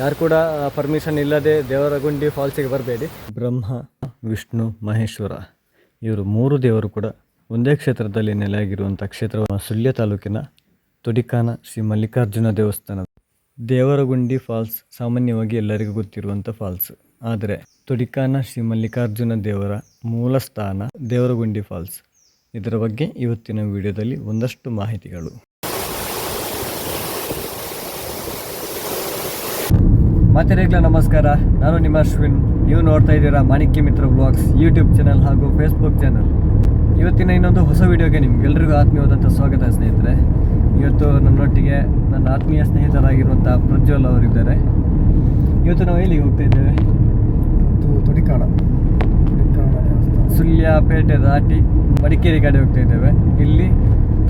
ಯಾರು ಕೂಡ ಪರ್ಮಿಷನ್ ಇಲ್ಲದೆ ದೇವರಗುಂಡಿ ಫಾಲ್ಸಿಗೆ ಬರಬೇಡಿ. ಬ್ರಹ್ಮ, ವಿಷ್ಣು, ಮಹೇಶ್ವರ, ಇವರು ಮೂರು ದೇವರು ಕೂಡ ಒಂದೇ ಕ್ಷೇತ್ರದಲ್ಲಿ ನೆಲೆಯಾಗಿರುವಂಥ ಕ್ಷೇತ್ರ ಸುಳ್ಯ ತಾಲೂಕಿನ ತೊಡಿಕಾನ ಶ್ರೀ ಮಲ್ಲಿಕಾರ್ಜುನ ದೇವಸ್ಥಾನ. ದೇವರಗುಂಡಿ ಫಾಲ್ಸ್ ಸಾಮಾನ್ಯವಾಗಿ ಎಲ್ಲರಿಗೂ ಗೊತ್ತಿರುವಂಥ ಫಾಲ್ಸ್ ಆದರೆ ತೊಡಿಕಾನ ಶ್ರೀ ಮಲ್ಲಿಕಾರ್ಜುನ ದೇವರ ಮೂಲ ಸ್ಥಾನ ದೇವರಗುಂಡಿ ಫಾಲ್ಸ್ ಇದರ ಬಗ್ಗೆ ಇವತ್ತಿನ ವಿಡಿಯೋದಲ್ಲಿ ಒಂದಷ್ಟು ಮಾಹಿತಿಗಳು. ಮಾತೆರೆಗ್ಲ ನಮಸ್ಕಾರ. ನಾನು ನಿಮ್ಮ ಅಶ್ವಿನ್. ನೀವು ನೋಡ್ತಾ ಇದ್ದೀರಾ Manikya Mitra blogs YouTube channel ಹಾಗೂ ಫೇಸ್ಬುಕ್ ಚಾನಲ್. ಇವತ್ತಿನ ಇನ್ನೊಂದು ಹೊಸ ವಿಡಿಯೋಗೆ ನಿಮ್ಗೆಲ್ರಿಗೂ ಆತ್ಮೀಯವಾದಂಥ ಸ್ವಾಗತ ಸ್ನೇಹಿತರೆ. ಇವತ್ತು ನನ್ನೊಟ್ಟಿಗೆ ನನ್ನ ಆತ್ಮೀಯ ಸ್ನೇಹಿತರಾಗಿರುವಂಥ ಪ್ರಜ್ವಲ್ ಅವರಿದ್ದಾರೆ. ಇವತ್ತು ನಾವು ಎಲ್ಲಿಗೆ ಹೋಗ್ತಾ ಇದ್ದೇವೆ? ಇದು ಸುಳ್ಯ ಪೇಟೆ ದಾಟಿ ಮಡಿಕೇರಿ ಕಡೆ ಹೋಗ್ತಾ ಇದ್ದೇವೆ. ಇಲ್ಲಿ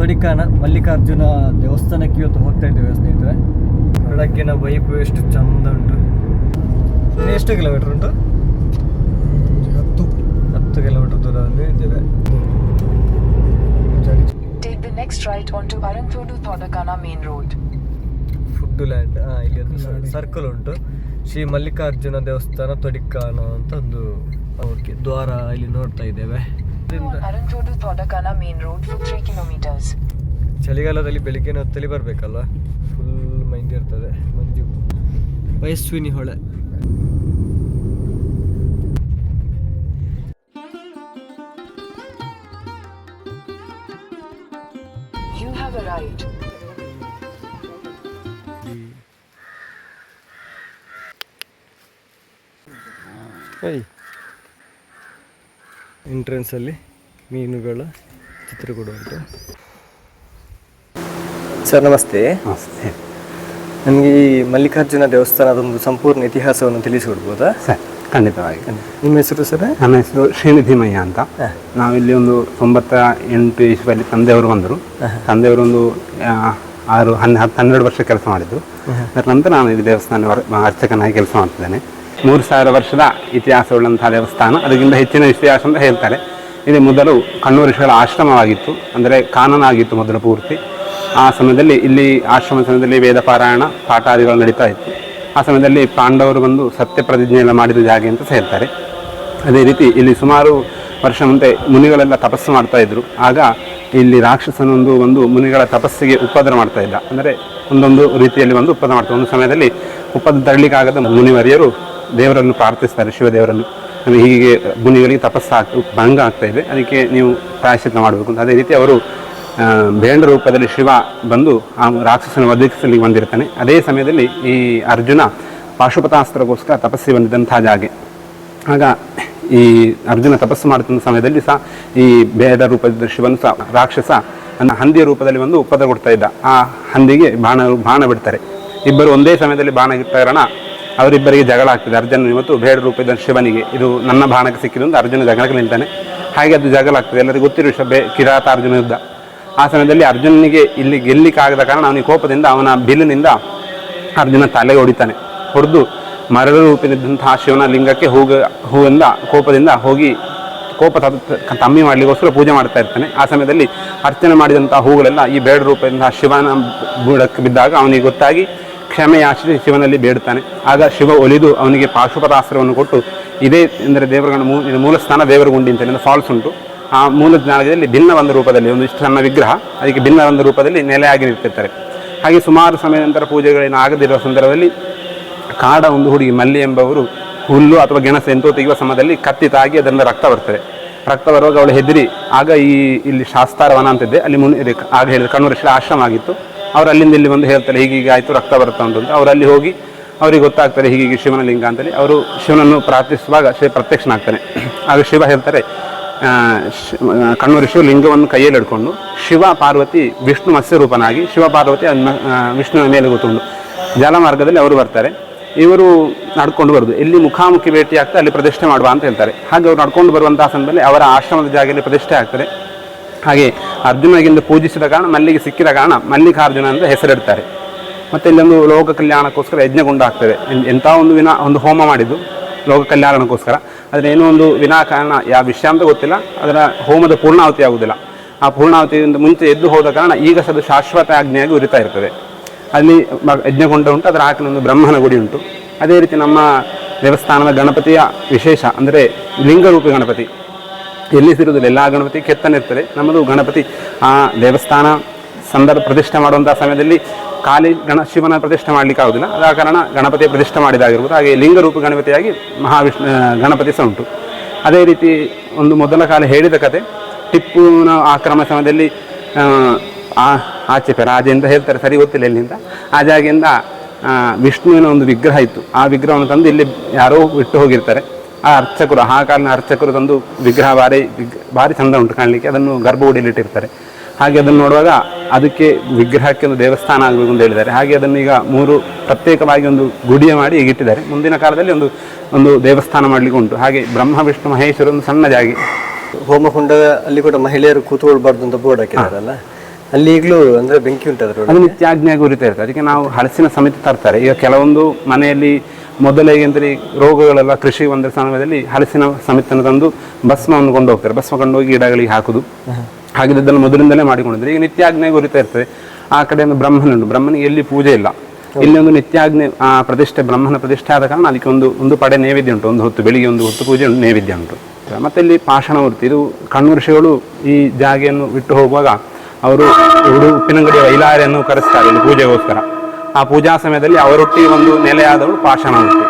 ತೊಡಿಕಾಣ ಮಲ್ಲಿಕಾರ್ಜುನ ದೇವಸ್ಥಾನಕ್ಕೆ ಇವತ್ತು ಹೋಗ್ತಾ ಇದ್ದೇವೆ ಸ್ನೇಹಿತರೆ. ಬೆಳಗ್ಗಿನ ವೈಬ್ ಎಷ್ಟು ಚಂದ ಉಂಟು. ಎಷ್ಟು ಕಿಲೋಮೀಟರ್ ಉಂಟು? ಹತ್ತು. ಹತ್ತು ಕಿಲೋಮೀಟರ್ ದೂರದಲ್ಲಿ ಇದ್ದೇವೆ. Take the next right onto Arantodu Thodakana Main Road. Food land ಇಲ್ಲಿ ಒಂದು ಸರ್ಕಲ್ ಉಂಟು. ಶ್ರೀ ಮಲ್ಲಿಕಾರ್ಜುನ ದೇವಸ್ಥಾನ ತೊಡಿಕಾನ ಅಂತ ಒಂದು ಓಕೆ ದ್ವಾರ ಇಲ್ಲಿ ನೋಡ್ತಾ ಇದ್ದೇವೆ. ಇದರಿಂದ Arantodu Thodakana Main Road for 3 kilometers. ಚಳಿಗಾಲದಲ್ಲಿ ಬೆಳಿಗ್ಗೆ ಹೊತ್ತಲ್ಲಿ ಬರಬೇಕಲ್ವ? ಫುಲ್ ಮಂಜು ಇರ್ತದೆ ಮಂಜು ವಯಸ್ವಿನಿ ಹೊಳೆ. ಎಂಟ್ರೆನ್ಸಲ್ಲಿ ಮೀನುಗಳ ಚಿತ್ರ ಕೂಡ ಉಂಟು. ಸರ್ ನಮಸ್ತೆ. ನಮಸ್ತೆ. ನನಗೆ ಈ ಮಲ್ಲಿಕಾರ್ಜುನ ದೇವಸ್ಥಾನದ ಒಂದು ಸಂಪೂರ್ಣ ಇತಿಹಾಸವನ್ನು ತಿಳಿಸಿಕೊಡ್ಬೋದಾ? ಸರ್ ಖಂಡಿತವಾಗಿ. ನಿಮ್ಮ ಹೆಸರು ಸರ್? ನನ್ನ ಹೆಸರು ಶ್ರೀನಿಧಿಮಯ್ಯ ಅಂತ. ನಾವಿಲ್ಲಿ ಒಂದು ತೊಂಬತ್ತ ಎಂಟು ಇಸ್ವಿಯಲ್ಲಿ ತಂದೆಯವರು ಬಂದರು. ತಂದೆಯವರು ಒಂದು ಆರು ಹನ್ನೆ ಹತ್ತು ಹನ್ನೆರಡು ವರ್ಷ ಕೆಲಸ ಮಾಡಿದ್ದು ಅದರ ನಂತರ ನಾನು ಇಲ್ಲಿ ದೇವಸ್ಥಾನ ಅರ್ಚಕನಾಗಿ ಕೆಲಸ ಮಾಡ್ತಿದ್ದೇನೆ. ಮೂರು ಸಾವಿರ ವರ್ಷದ ಇತಿಹಾಸವುಳ್ಳಂತಹ ದೇವಸ್ಥಾನ ಅದಕ್ಕಿಂತ ಹೆಚ್ಚಿನ ಇತಿಹಾಸ ಅಂತ ಹೇಳ್ತಾರೆ. ಇದು ಮೊದಲು ಕಣ್ಣೂರು ಆಶ್ರಮವಾಗಿತ್ತು. ಅಂದರೆ ಕಾನನಾಗಿತ್ತು ಮೊದಲು ಪೂರ್ತಿ. ಆ ಸಮಯದಲ್ಲಿ ಇಲ್ಲಿ ಆಶ್ರಮ ಸಮಯದಲ್ಲಿ ವೇದ ಪಾರಾಯಣ ಪಾಠಾದಿಗಳು ನಡೀತಾ ಇತ್ತು. ಆ ಸಮಯದಲ್ಲಿ ಪಾಂಡವರು ಬಂದು ಸತ್ಯ ಪ್ರತಿಜ್ಞೆ ಮಾಡಿದ ಜಾಗ ಅಂತ ಹೇಳ್ತಾರೆ. ಅದೇ ರೀತಿ ಇಲ್ಲಿ ಸುಮಾರು ವರ್ಷ ಮುಂದೆ ಮುನಿಗಳೆಲ್ಲ ತಪಸ್ಸು ಮಾಡ್ತಾ ಇದ್ರು. ಆಗ ಇಲ್ಲಿ ರಾಕ್ಷಸನೊಂದು ಒಂದು ಮುನಿಗಳ ತಪಸ್ಸಿಗೆ ಉಪದ್ರ ಮಾಡ್ತಾ ಇದ್ದ. ಅಂದರೆ ಒಂದೊಂದು ರೀತಿಯಲ್ಲಿ ಒಂದು ಉಪದ್ರ ಮಾಡ್ತಾರೆ ಒಂದು ಸಮಯದಲ್ಲಿ ಉಪದ್ರ ತರಲಿಕ್ಕಾಗದ ಮುನಿವರಿಯರು ದೇವರನ್ನು ಪ್ರಾರ್ಥಿಸ್ತಾರೆ, ಶಿವದೇವರನ್ನು. ನಮಗೆ ಹೀಗೆ ಮುನಿಗಳಿಗೆ ತಪಸ್ಸು ಆಗ್ತಾ ಭಂಗ ಆಗ್ತಾ ಇದೆ. ಅದಕ್ಕೆ ನೀವು ಪ್ರಾಯಶ್ಚಿತ್ತ ಮಾಡಬೇಕು ಅಂತ. ಅದೇ ರೀತಿ ಅವರು ಬೇಂಡ ರೂಪದಲ್ಲಿ ಶಿವ ಬಂದು ಆ ರಾಕ್ಷಸನ ಒದಗಿಸಲಿಕ್ಕೆ ಬಂದಿರ್ತಾನೆ. ಅದೇ ಸಮಯದಲ್ಲಿ ಈ ಅರ್ಜುನ ಪಾಶುಪತಾಸ್ತ್ರಗೋಸ್ಕರ ತಪಸ್ಸಿ ಬಂದಿದ್ದಂಥ ಜಾಗೆ. ಆಗ ಈ ಅರ್ಜುನ ತಪಸ್ಸು ಮಾಡುತ್ತಿದ್ದ ಸಮಯದಲ್ಲಿ ಸಹ ಈ ಬೇಡ ರೂಪದ ಶಿವನು ಸಹ ರಾಕ್ಷಸ ನನ್ನ ಹಂದಿಯ ರೂಪದಲ್ಲಿ ಬಂದು ಉಪದ ಕೊಡ್ತಾ ಇದ್ದ. ಆ ಹಂದಿಗೆ ಬಾಣ ಬಾಣ ಬಿಡ್ತಾರೆ. ಇಬ್ಬರು ಒಂದೇ ಸಮಯದಲ್ಲಿ ಬಾಣ ಇಟ್ಟ ಕಾರಣ ಅವರಿಬ್ಬರಿಗೆ ಜಗಳ ಆಗ್ತದೆ. ಅರ್ಜುನ ಇವತ್ತು ಬೇಡ ರೂಪದ ಶಿವನಿಗೆ. ಇದು ನನ್ನ ಬಾಣಕ್ಕೆ ಸಿಕ್ಕಿದೆ ಅಂತ ಅರ್ಜುನ ಜಗಳಕ್ಕೆ ನಿಲ್ತಾನೆ. ಹಾಗೆ ಅದು ಜಗಳ ಆಗ್ತದೆ ಎಲ್ಲರಿಗೂ ಗೊತ್ತಿರುವ ವಿಷಯ ಕಿರಾತ ಅರ್ಜುನ ಯುದ್ಧ. ಆ ಸಮಯದಲ್ಲಿ ಅರ್ಜುನನಿಗೆ ಇಲ್ಲಿ ಗೆಲ್ಲಿಕ್ಕಾಗದ ಕಾರಣ ಅವನಿಗೆ ಕೋಪದಿಂದ ಅವನ ಬಿಲ್ಲಿನಿಂದ ಅರ್ಜುನ ತಲೆಗೆ ಹೊಡಿತಾನೆ ಹೊಡೆದು ಮರದ ರೂಪಿನಿದ್ದಂತಹ ಶಿವನ ಲಿಂಗಕ್ಕೆ ಹೂಗ, ಹೂವಿಂದ ಕೋಪದಿಂದ ಹೋಗಿ ಕೋಪ ತಮ್ಮಿ ಮಾಡಲಿಕ್ಕೋಸ್ಕರ ಪೂಜೆ ಮಾಡ್ತಾ ಇರ್ತಾನೆ. ಆ ಸಮಯದಲ್ಲಿ ಅರ್ಚನೆ ಮಾಡಿದಂತಹ ಹೂಗಳೆಲ್ಲ ಈ ಬೇಡ ರೂಪದಿಂದ ಶಿವನ ಬುಡಕ್ಕೆ ಬಿದ್ದಾಗ ಅವನಿಗೆ ಗೊತ್ತಾಗಿ ಕ್ಷಮೆ ಯಾಚಿಸಿ ಶಿವನಲ್ಲಿ ಬೇಡುತ್ತಾನೆ. ಆಗ ಶಿವ ಒಲಿದು ಅವನಿಗೆ ಪಾಶುಪತಾಸ್ತ್ರವನ್ನು ಕೊಟ್ಟು, ಇದೇ ಅಂದರೆ ಇದು ಮೂಲ ಸ್ಥಾನ ದೇವರಗುಂಡಿ ಅಂತ ಫಾಲ್ಸ್ ಉಂಟು. ಆ ಮೂಲ ಜ್ಞಾನದಲ್ಲಿ ಭಿನ್ನ ಒಂದು ರೂಪದಲ್ಲಿ, ಒಂದು ಇಷ್ಟು ಸಣ್ಣ ವಿಗ್ರಹ, ಅದಕ್ಕೆ ಭಿನ್ನ ಒಂದು ರೂಪದಲ್ಲಿ ನೆಲೆಯಾಗಿ ನಿಂತಿರ್ತಾರೆ. ಹಾಗೆ ಸುಮಾರು ಸಮಯ ನಂತರ ಪೂಜೆಗಳೇನು ಆಗದಿರುವ ಸಂದರ್ಭದಲ್ಲಿ ಕಾಡ ಒಂದು ಹುಡುಗಿ ಮಲ್ಲಿ ಎಂಬವರು ಹುಲ್ಲು ಅಥವಾ ಗೆಣಸು ಎಂತೋ ತೆಗೆಯುವ ಸಮಯದಲ್ಲಿ ಕತ್ತಿ ತಾಗಿ ಅದರಿಂದ ರಕ್ತ ಬರ್ತದೆ. ರಕ್ತ ಬರುವಾಗ ಅವಳು ಹೆದರಿ, ಆಗ ಈ ಇಲ್ಲಿ ಶಾಸ್ತಾರವನ ಅಂತಿದ್ದೆ, ಅಲ್ಲಿ ಮುನ್, ಇದೆ ಆಗ ಹೇಳಿದ ಕಣ್ಣೂರು ಶ್ರೀ ಆಶ್ರಮ ಆಗಿತ್ತು. ಅವರು ಅಲ್ಲಿಂದ ಇಲ್ಲಿ ಬಂದು ಹೇಳ್ತಾರೆ, ಹೀಗೀಗೆ ಆಯಿತು ರಕ್ತ ಬರುತ್ತಾ ಉಂಟು ಅಂತ. ಅವರು ಅಲ್ಲಿ ಹೋಗಿ, ಅವರಿಗೆ ಗೊತ್ತಾಗ್ತಾರೆ ಹೀಗೀಗೆ ಶಿವನ ಲಿಂಗ ಅಂತೇಳಿ. ಅವರು ಶಿವನನ್ನು ಪ್ರಾರ್ಥಿಸುವಾಗ ಶಿವ ಪ್ರತ್ಯಕ್ಷನಾಗ್ತಾನೆ. ಆಗ ಶಿವ ಹೇಳ್ತಾರೆ ಕಣ್ಣೂರು ಶಿವ ಲಿಂಗವನ್ನು ಕೈಯಲ್ಲಿ ಹಿಡ್ಕೊಂಡು ಶಿವ ಪಾರ್ವತಿ ವಿಷ್ಣು ಮತ್ಸ್ಯ ರೂಪನಾಗಿ ಶಿವ ಪಾರ್ವತಿ ವಿಷ್ಣುವಿನ ಮೇಲೆ ಕೂತ್ಕೊಂಡು ಜಲಮಾರ್ಗದಲ್ಲಿ ಅವರು ಬರ್ತಾರೆ. ಇವರು ನಡ್ಕೊಂಡು ಬರೋದು. ಎಲ್ಲಿ ಮುಖಾಮುಖಿ ಭೇಟಿ ಆಗ್ತದೆ ಅಲ್ಲಿ ಪ್ರತಿಷ್ಠೆ ಮಾಡುವ ಅಂತ ಹೇಳ್ತಾರೆ. ಹಾಗೆ ಅವರು ನಡ್ಕೊಂಡು ಬರುವಂತಹ ಸಂದರ್ಭದಲ್ಲಿ ಅವರ ಆಶ್ರಮದ ಜಾಗದಲ್ಲಿ ಪ್ರತಿಷ್ಠೆ ಆಗ್ತದೆ. ಹಾಗೆ ಅರ್ಜುನಗಿಂದ ಪೂಜಿಸಿದ ಕಾರಣ, ಮಲ್ಲಿಗೆ ಸಿಕ್ಕಿದ ಕಾರಣ ಮಲ್ಲಿಕಾರ್ಜುನ ಅಂತ ಹೆಸರಿಡ್ತಾರೆ. ಮತ್ತೆ ಇಲ್ಲೊಂದು ಲೋಕ ಕಲ್ಯಾಣಕ್ಕೋಸ್ಕರ ಯಜ್ಞಗೊಂಡಾಗ್ತದೆ ಎನ್- ಎಂಥ ಒಂದು ವಿನ, ಒಂದು ಹೋಮ ಮಾಡಿದ್ದು, ಲೋಕ ಕಲ್ಯಾಣಕ್ಕೋಸ್ಕರ. ಏನೋ ಒಂದು ವಿನಾಕಾರಣ, ಯಾವ ವಿಷಯ ಅಂತ ಗೊತ್ತಿಲ್ಲ. ಅದರ ಹೋಮದ ಪೂರ್ಣಾವತಿ ಆಗುವುದಿಲ್ಲ ಆ ಪೂರ್ಣಾವತಿಯಿಂದ ಮುಂಚೆ ಎದ್ದು ಹೋದ ಕಾರಣ ಈಗ ಸದು ಶಾಶ್ವತ ಆಜ್ಞೆಯಾಗಿ ಉರಿತಾ ಇರ್ತದೆ. ಅಲ್ಲಿ ಯಜ್ಞಗೊಂಡ ಉಂಟು, ಅದರ ಆಕಡೆ ಒಂದು ಬ್ರಹ್ಮನ ಗುಡಿ ಉಂಟು. ಅದೇ ರೀತಿ ನಮ್ಮ ದೇವಸ್ಥಾನದ ಗಣಪತಿಯ ವಿಶೇಷ ಅಂದರೆ ಲಿಂಗರೂಪಿ ಗಣಪತಿ. ಎಲ್ಲಿ ಸಿರುವುದಿಲ್ಲ ಎಲ್ಲ ಗಣಪತಿ ಕೆತ್ತನಿರ್ತದೆ ನಮ್ಮದು ಗಣಪತಿ ಆ ದೇವಸ್ಥಾನ ಸಂದರ್ಭ ಪ್ರತಿಷ್ಠೆ ಮಾಡುವಂತಹ ಸಮಯದಲ್ಲಿ ಖಾಲಿ ಗಣ ಶಿವನ ಪ್ರತಿಷ್ಠೆ ಮಾಡಲಿಕ್ಕೆ ಆಗುದಿಲ್ಲ. ಆದ ಕಾರಣ ಗಣಪತಿಯ ಪ್ರತಿಷ್ಠೆ ಮಾಡಿದಾಗಿರ್ಬೋದು. ಹಾಗೆ ಲಿಂಗರೂಪ ಗಣಪತಿಯಾಗಿ ಮಹಾವಿಷ್ಣು ಗಣಪತಿ ಸಹ ಉಂಟು. ಅದೇ ರೀತಿ ಒಂದು ಮೊದಲ ಕಾಲ ಹೇಳಿದ ಕತೆ ಟಿಪ್ಪುನ ಆಕ್ರಮಣ ಸಮಯದಲ್ಲಿ ಆಚೆ ರಾಜ ಅಂತ ಹೇಳ್ತಾರೆ ಸರಿ ಗೊತ್ತಿಲ್ಲ ಇಲ್ಲಿಂದ ಆ ಜಾಗೆಯಿಂದ ಆ, ವಿಷ್ಣುವಿನ ಒಂದು ವಿಗ್ರಹ ಇತ್ತು. ಆ ವಿಗ್ರಹವನ್ನು ತಂದು ಇಲ್ಲಿ ಯಾರೋ ಬಿಟ್ಟು ಹೋಗಿರ್ತಾರೆ. ಆ ಅರ್ಚಕರು ಆ ಕಾಲಿನ ಅರ್ಚಕರು ತಂದು ವಿಗ್ರಹ ಭಾರಿ ಭಾರಿ ಚಂದ ಉಂಟು ಕಾಣಲಿಕ್ಕೆ. ಅದನ್ನು ಗರ್ಭಗುಡಿಯಲ್ಲಿ ಇಟ್ಟಿರ್ತಾರೆ. ಹಾಗೆ ಅದನ್ನು ನೋಡುವಾಗ ಅದಕ್ಕೆ ವಿಗ್ರಹಕ್ಕೆ ಒಂದು ದೇವಸ್ಥಾನ ಆಗಬೇಕು ಅಂತ ಹೇಳಿದ್ದಾರೆ. ಹಾಗೆ ಅದನ್ನು ಈಗ ಮೂರು ಪ್ರತ್ಯೇಕವಾಗಿ ಒಂದು ಗುಡಿಯ ಮಾಡಿ ಈಗ ಇಟ್ಟಿದ್ದಾರೆ. ಮುಂದಿನ ಕಾಲದಲ್ಲಿ ಒಂದು ಒಂದು ದೇವಸ್ಥಾನ ಮಾಡಲಿಕ್ಕೆ ಉಂಟು. ಹಾಗೆ ಬ್ರಹ್ಮ ವಿಷ್ಣು ಮಹೇಶ್ವರ ಒಂದು ಸಣ್ಣ ಜಾಗೆ ಹೋಮಕುಂಡ ಅಲ್ಲಿ ಕೂಡ ಮಹಿಳೆಯರು ಕೂತ್ಕೊಳ್ಬಾರ್ದು ಅಂತ ಬೋರ್ಡ್ ಹಾಕಿದಾರಲ್ಲ ಅಲ್ಲಿ ಈಗಲೂ ಅಂದ್ರೆ ಬೆಂಕಿ ಉಂಟು ಅದು ನಿತ್ಯಾಜ್ಞೆಯಾಗಿ ಉರಿತಾ ಇರ್ತದೆ. ಅದಕ್ಕೆ ನಾವು ಹಲಸಿನ ಸಮಿತಿ ತರ್ತಾರೆ. ಈಗ ಕೆಲವೊಂದು ಮನೆಯಲ್ಲಿ ಮೊದಲೇ ಅಂದ್ರೆ ರೋಗಗಳೆಲ್ಲ ಕೃಷಿ ಒಂದರ ಸಮಯದಲ್ಲಿ ಹಲಸಿನ ಸಮಿತಿಯನ್ನು ತಂದು ಭಸ್ಮವನ್ನು ಕೊಂಡು ಹೋಗ್ತಾರೆ ಭಸ್ಮ ಕೊಂಡೋಗಿ ಹೋಗಿ ಗಿಡಗಳಿಗೆ ಹಾಕುದು. ಹಾಗಿದ್ದನ್ನು ಮೊದಲಿಂದಲೇ ಮಾಡಿಕೊಂಡಿದ್ರೆ. ಈಗ ನಿತ್ಯಾಜ್ಞೆ ಗುರಿತಾ ಇರ್ತದೆ. ಆ ಕಡೆ ಒಂದು ಬ್ರಹ್ಮನುಂಟು. ಬ್ರಹ್ಮನಿಗೆ ಎಲ್ಲಿ ಪೂಜೆ ಇಲ್ಲ. ಇಲ್ಲಿ ಒಂದು ನಿತ್ಯಾಜ್ಞೆ ಆ ಪ್ರತಿಷ್ಠೆ ಬ್ರಹ್ಮನ ಪ್ರತಿಷ್ಠೆ ಆದ ಕಾರಣ ಅದಕ್ಕೆ ಒಂದು ಒಂದು ಪಡೆ ನೈವೇದ್ಯ ಉಂಟು. ಒಂದು ಹೊತ್ತು ಬೆಳಿಗ್ಗೆ ಒಂದು ಹೊತ್ತು ಪೂಜೆ ಉಂಟು ನೈವೇದ್ಯ ಉಂಟು. ಮತ್ತೆ ಇಲ್ಲಿ ಪಾಷಾಣ ಮೂರ್ತಿ ಇದು ಕಣ್ಣು ಋಷಿಗಳು ಈ ಜಾಗೆಯನ್ನು ಬಿಟ್ಟು ಹೋಗುವಾಗ ಅವರು ಇವರು ಉಪ್ಪಿನಂಗಡಿ ವೈಲಾರೆಯನ್ನು ಕರೆಸ್ತಾರೆ ಇಲ್ಲಿ ಪೂಜೆಗೋಸ್ಕರ. ಆ ಪೂಜಾ ಸಮಯದಲ್ಲಿ ಅವರೊಟ್ಟಿಗೆ ಒಂದು ನೆಲೆಯಾದವಳು ಪಾಷಾಣ ಮೂರ್ತಿ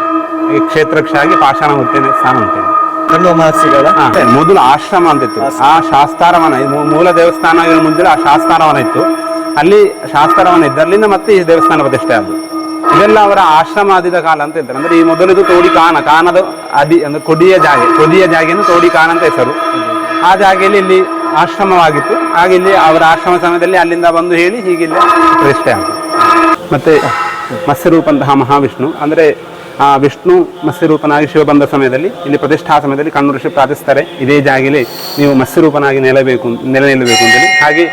ಈ ಕ್ಷೇತ್ರಕ್ಷಾಗಿ ಪಾಷಾಣ ಮೂರ್ತಿಯನ್ನು ಸ್ಥಾನ ಉಂಟು. ಕಣ್ಣು ಮಹರ್ಷಿಗಳ. ಮೊದಲು ಆಶ್ರಮ ಅಂತಿತ್ತು ಆ ಶಾಸ್ತಾರವನ ಮೂ- ಮೂಲ ದೇವಸ್ಥಾನ ಮುಂದೆ ಆ ಶಾಸ್ತಾರವನ ಇತ್ತು. ಅಲ್ಲಿ ಶಾಸ್ತಾರವನ ಇದ್ದು ಅಲ್ಲಿಂದ ಮತ್ತೆ ಈ ದೇವಸ್ಥಾನ ಪ್ರತಿಷ್ಠೆ ಆದ್ದು. ಇದೆಲ್ಲ ಅವರ ಆಶ್ರಮ ಆದಿದ ಕಾಲ ಅಂತ ಇದ್ದಾರೆ ಅಂದ್ರೆ ಈ ಮೊದಲಿದು ತೋಡಿ ಕಾನ ಕಾನದ ಅದಿ ಅಂದ್ರೆ ಕೊಡಿಯ ಜಾಗೆ ಕೊಡಿಯ ಜಾಗೆಯನ್ನು ತೋಡಿ ಕಾನ ಅಂತ ಹೆಸರು. ಆ ಜಾಗೆಯಲ್ಲಿ ಇಲ್ಲಿ ಆಶ್ರಮವಾಗಿತ್ತು. ಹಾಗೆ ಇಲ್ಲಿ ಅವರ ಆಶ್ರಮ ಸಮಯದಲ್ಲಿ ಅಲ್ಲಿಂದ ಬಂದು ಹೇಳಿ ಹೀಗಿಲ್ಲ ಇಲ್ಲಿ ಪ್ರತಿಷ್ಠೆ ಆಯಿತು. ಮತ್ತೆ ಮತ್ಸ್ಯರೂಪಂತಹ ಮಹಾವಿಷ್ಣು ಅಂದ್ರೆ ಆ ವಿಷ್ಣು ಮತ್ಸ್ಯರೂಪನಾಗಿ ಶಿವ ಬಂದ ಸಮಯದಲ್ಲಿ, ಇಲ್ಲಿ ಪ್ರತಿಷ್ಠಾ ಸಮಯದಲ್ಲಿ ಕಣ್ಣು ಋಷಿ ಪ್ರಾರ್ಥಿಸ್ತಾರೆ, ಇದೇ ಜಾಗಿಲಿ ನೀವು ಮತ್ಸ್ಯರೂಪನಾಗಿ ನೆಲೆಬೇಕು ನೆಲೆ ನಿಲ್ಲಬೇಕು ಅಂತೇಳಿ. ಹಾಗೆ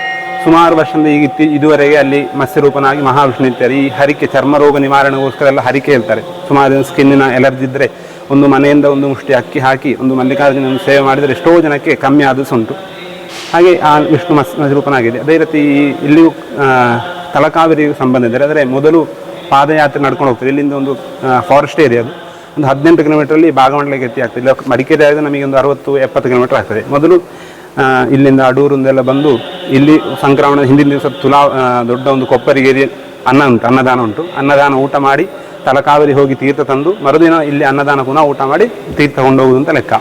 ಸುಮಾರು ವರ್ಷದಿಂದ ಈಗ ಇತ್ತಿ- ಇದುವರೆಗೆ ಅಲ್ಲಿ ಮತ್ಸ್ಯರೂಪನಾಗಿ ಮಹಾವಿಷ್ಣು ಇರ್ತಾರೆ. ಈ ಹರಿಕೆ, ಚರ್ಮ ರೋಗ ನಿವಾರಣೆಗೋಸ್ಕರ ಎಲ್ಲ ಹರಿಕೆ ಹೇಳ್ತಾರೆ. ಸುಮಾರು ಸ್ಕಿನ್ನಿನ ಎಲರ್ಜಿ ಇದ್ದರೆ ಒಂದು ಮನೆಯಿಂದ ಒಂದು ಮುಷ್ಟಿ ಅಕ್ಕಿ ಹಾಕಿ, ಒಂದು ಮಲ್ಲಿಕಾರ್ಜುನ ಸೇವೆ ಮಾಡಿದರೆ ಎಷ್ಟೋ ಜನಕ್ಕೆ ಕಮ್ಮಿ ಆದ ಉಂಟು. ಹಾಗೆ ಆ ವಿಷ್ಣು ಮಸ್ ರೂಪನಾಗಿದೆ ಅದೇ ರೀತಿ ಇಲ್ಲಿಯೂ ತಲಕಾವೇರಿಗೂ ಸಂಬಂಧ ಆದರೆ ಮೊದಲು ಪಾದಯಾತ್ರೆ ನಡ್ಕೊಂಡು ಹೋಗ್ತದೆ. ಇಲ್ಲಿಂದ ಒಂದು ಫಾರೆಸ್ಟ್ ಏರಿಯಾ ಅದು. ಒಂದು ಹದಿನೆಂಟು ಕಿಲೋಮೀಟ್ರಲ್ಲಿ ಭಾಗಮಂಡಲಕ್ಕೆ ಎತ್ತಿ ಆಗ್ತದೆ. ಇಲ್ಲ ಮಡಿಕೇರಿ ಆಗಿದೆ ನಮಗೆ ಒಂದು ಅರವತ್ತು, ಎಪ್ಪತ್ತು ಕಿಲೋಮೀಟರ್ ಆಗ್ತದೆ. ಮೊದಲು ಇಲ್ಲಿಂದ ಅಡೂರಿಂದೆಲ್ಲ ಬಂದು ಇಲ್ಲಿ ಸಂಕ್ರಮಣ, ಹಿಂದಿನ ದಿವಸ ತುಲಾ ದೊಡ್ಡ ಒಂದು ಕೊಪ್ಪರಿಗೇರಿ ಅನ್ನ ಉಂಟು, ಅನ್ನದಾನ ಉಂಟು. ಅನ್ನದಾನ ಊಟ ಮಾಡಿ ತಲಕಾವೇರಿ ಹೋಗಿ ತೀರ್ಥ ತಂದು, ಮರುದಿನ ಇಲ್ಲಿ ಅನ್ನದಾನ ಪುನಃ ಊಟ ಮಾಡಿ ತೀರ್ಥ ಕೊಂಡೋಗುವುದು ಅಂತ ಲೆಕ್ಕ.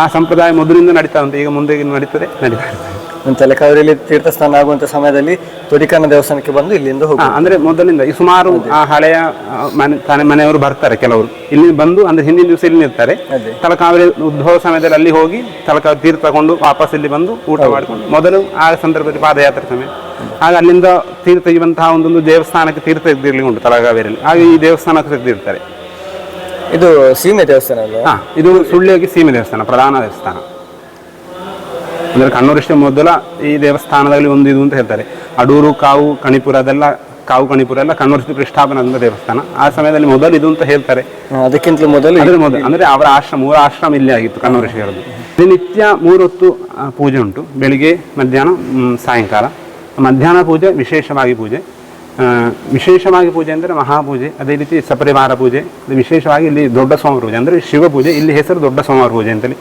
ಆ ಸಂಪ್ರದಾಯ ಮೊದಲಿಂದ ನಡೀತಾ ಉಂಟು. ಈಗ ಮುಂದೆ ನಡೀತದೆ, ನಡೀತಾ ಇರ್ತದೆ. ತಲೆಕಾವರಿಯಲ್ಲಿ ತೀರ್ಥ ತೀರ್ಥಸ್ಥಾನ ಆಗುವಂತ ಸಮಯದಲ್ಲಿ ತೊಡಿಕನ್ನ ದೇವಸ್ಥಾನಕ್ಕೆ ಬಂದು ಇಲ್ಲಿಂದ ಹೋಗಿ ಅಂದ್ರೆ ಮೊದಲಿಂದ ಈ ಸುಮಾರು ಆ ಹಳೆಯ ಮನೆ ತನೆ ಮನೆಯವರು ಬರ್ತಾರೆ ಕೆಲವರು. ಇಲ್ಲಿ ಬಂದು ಅಂದ್ರೆ ಹಿಂದಿನ ದಿವಸ ಇಲ್ಲಿ ಇರ್ತಾರೆ. ತಲಕಾವೇರಿ ಉದ್ಭವ ಸಮಯದಲ್ಲಿ ಅಲ್ಲಿ ಹೋಗಿ ತಲಕಾವೇರಿ ತೀರ್ಥ ತಗೊಂಡು ವಾಪಸ್ ಇಲ್ಲಿ ಬಂದು ಊಟ ಮಾಡಿಕೊಂಡು ಮೊದಲು ಆ ಸಂದರ್ಭದಲ್ಲಿ ಪಾದಯಾತ್ರೆ ಸಮಯ. ಆಗ ಅಲ್ಲಿಂದ ತೀರ್ಥ ತೆಗೆಯುವಂತಹ ಒಂದೊಂದು ದೇವಸ್ಥಾನಕ್ಕೆ ತೀರ್ಥ ತೆಗೆದಿರ್ಲಿ ಉಂಟು ತಲಕಾವೇರಿಯಲ್ಲಿ. ಹಾಗೆ ಈ ದೇವಸ್ಥಾನಕ್ಕೆ ತೆಗೆದಿರ್ತಾರೆ. ಇದು ಸೀಮೆ ದೇವಸ್ಥಾನ ಇದು ಸುಳ್ಳಿಯಾಗಿ ಸೀಮೆ ದೇವಸ್ಥಾನ ಪ್ರಧಾನ ದೇವಸ್ಥಾನ. ಅಂದ್ರೆ ಕಣ್ಣೂರಿಷ್ಟೇ ಮೊದಲ ಈ ದೇವಸ್ಥಾನದಲ್ಲಿ ಒಂದು ಇದು ಅಂತ ಹೇಳ್ತಾರೆ. ಅಡೂರು ಕಾವು ಕಣಿಪುರ ಅದೆಲ್ಲ ಕಾವು ಕಣಿಪುರ ಎಲ್ಲ ಕಣ್ಣೂರು ಕೃಷ್ಣಾಪನ ಅಂತ ದೇವಸ್ಥಾನ. ಆ ಸಮಯದಲ್ಲಿ ಮೊದಲು ಇದು ಅಂತ ಹೇಳ್ತಾರೆ. ಅದಕ್ಕಿಂತಲೂ ಮೊದಲು ಅದ್ರ ಮೊದಲು ಅಂದರೆ ಅವರ ಆಶ್ರಮ ಮೂರು ಆಶ್ರಮ ಇಲ್ಲೇ ಆಗಿತ್ತು ಕಣ್ಣೂರು ದಿನನಿತ್ಯ ಮೂರೊತ್ತು ಮೂರು ಹೊತ್ತು ಪೂಜೆ ಉಂಟು. ಬೆಳಿಗ್ಗೆ ಮಧ್ಯಾಹ್ನ ಸಾಯಂಕಾಲ. ಮಧ್ಯಾಹ್ನ ಪೂಜೆ ವಿಶೇಷವಾಗಿ ಪೂಜೆ. ವಿಶೇಷವಾಗಿ ಪೂಜೆ ಅಂದರೆ ಮಹಾಪೂಜೆ ಅದೇ ರೀತಿ ಸಪರಿವಾರ ಪೂಜೆ. ವಿಶೇಷವಾಗಿ ಇಲ್ಲಿ ದೊಡ್ಡ ಸೋಮವಾರ ಪೂಜೆ. ಅಂದರೆ ಶಿವ ಪೂಜೆ ಇಲ್ಲಿ ಹೆಸರು ದೊಡ್ಡ ಸೋಮವಾರ ಪೂಜೆ ಅಂತೇಳಿ.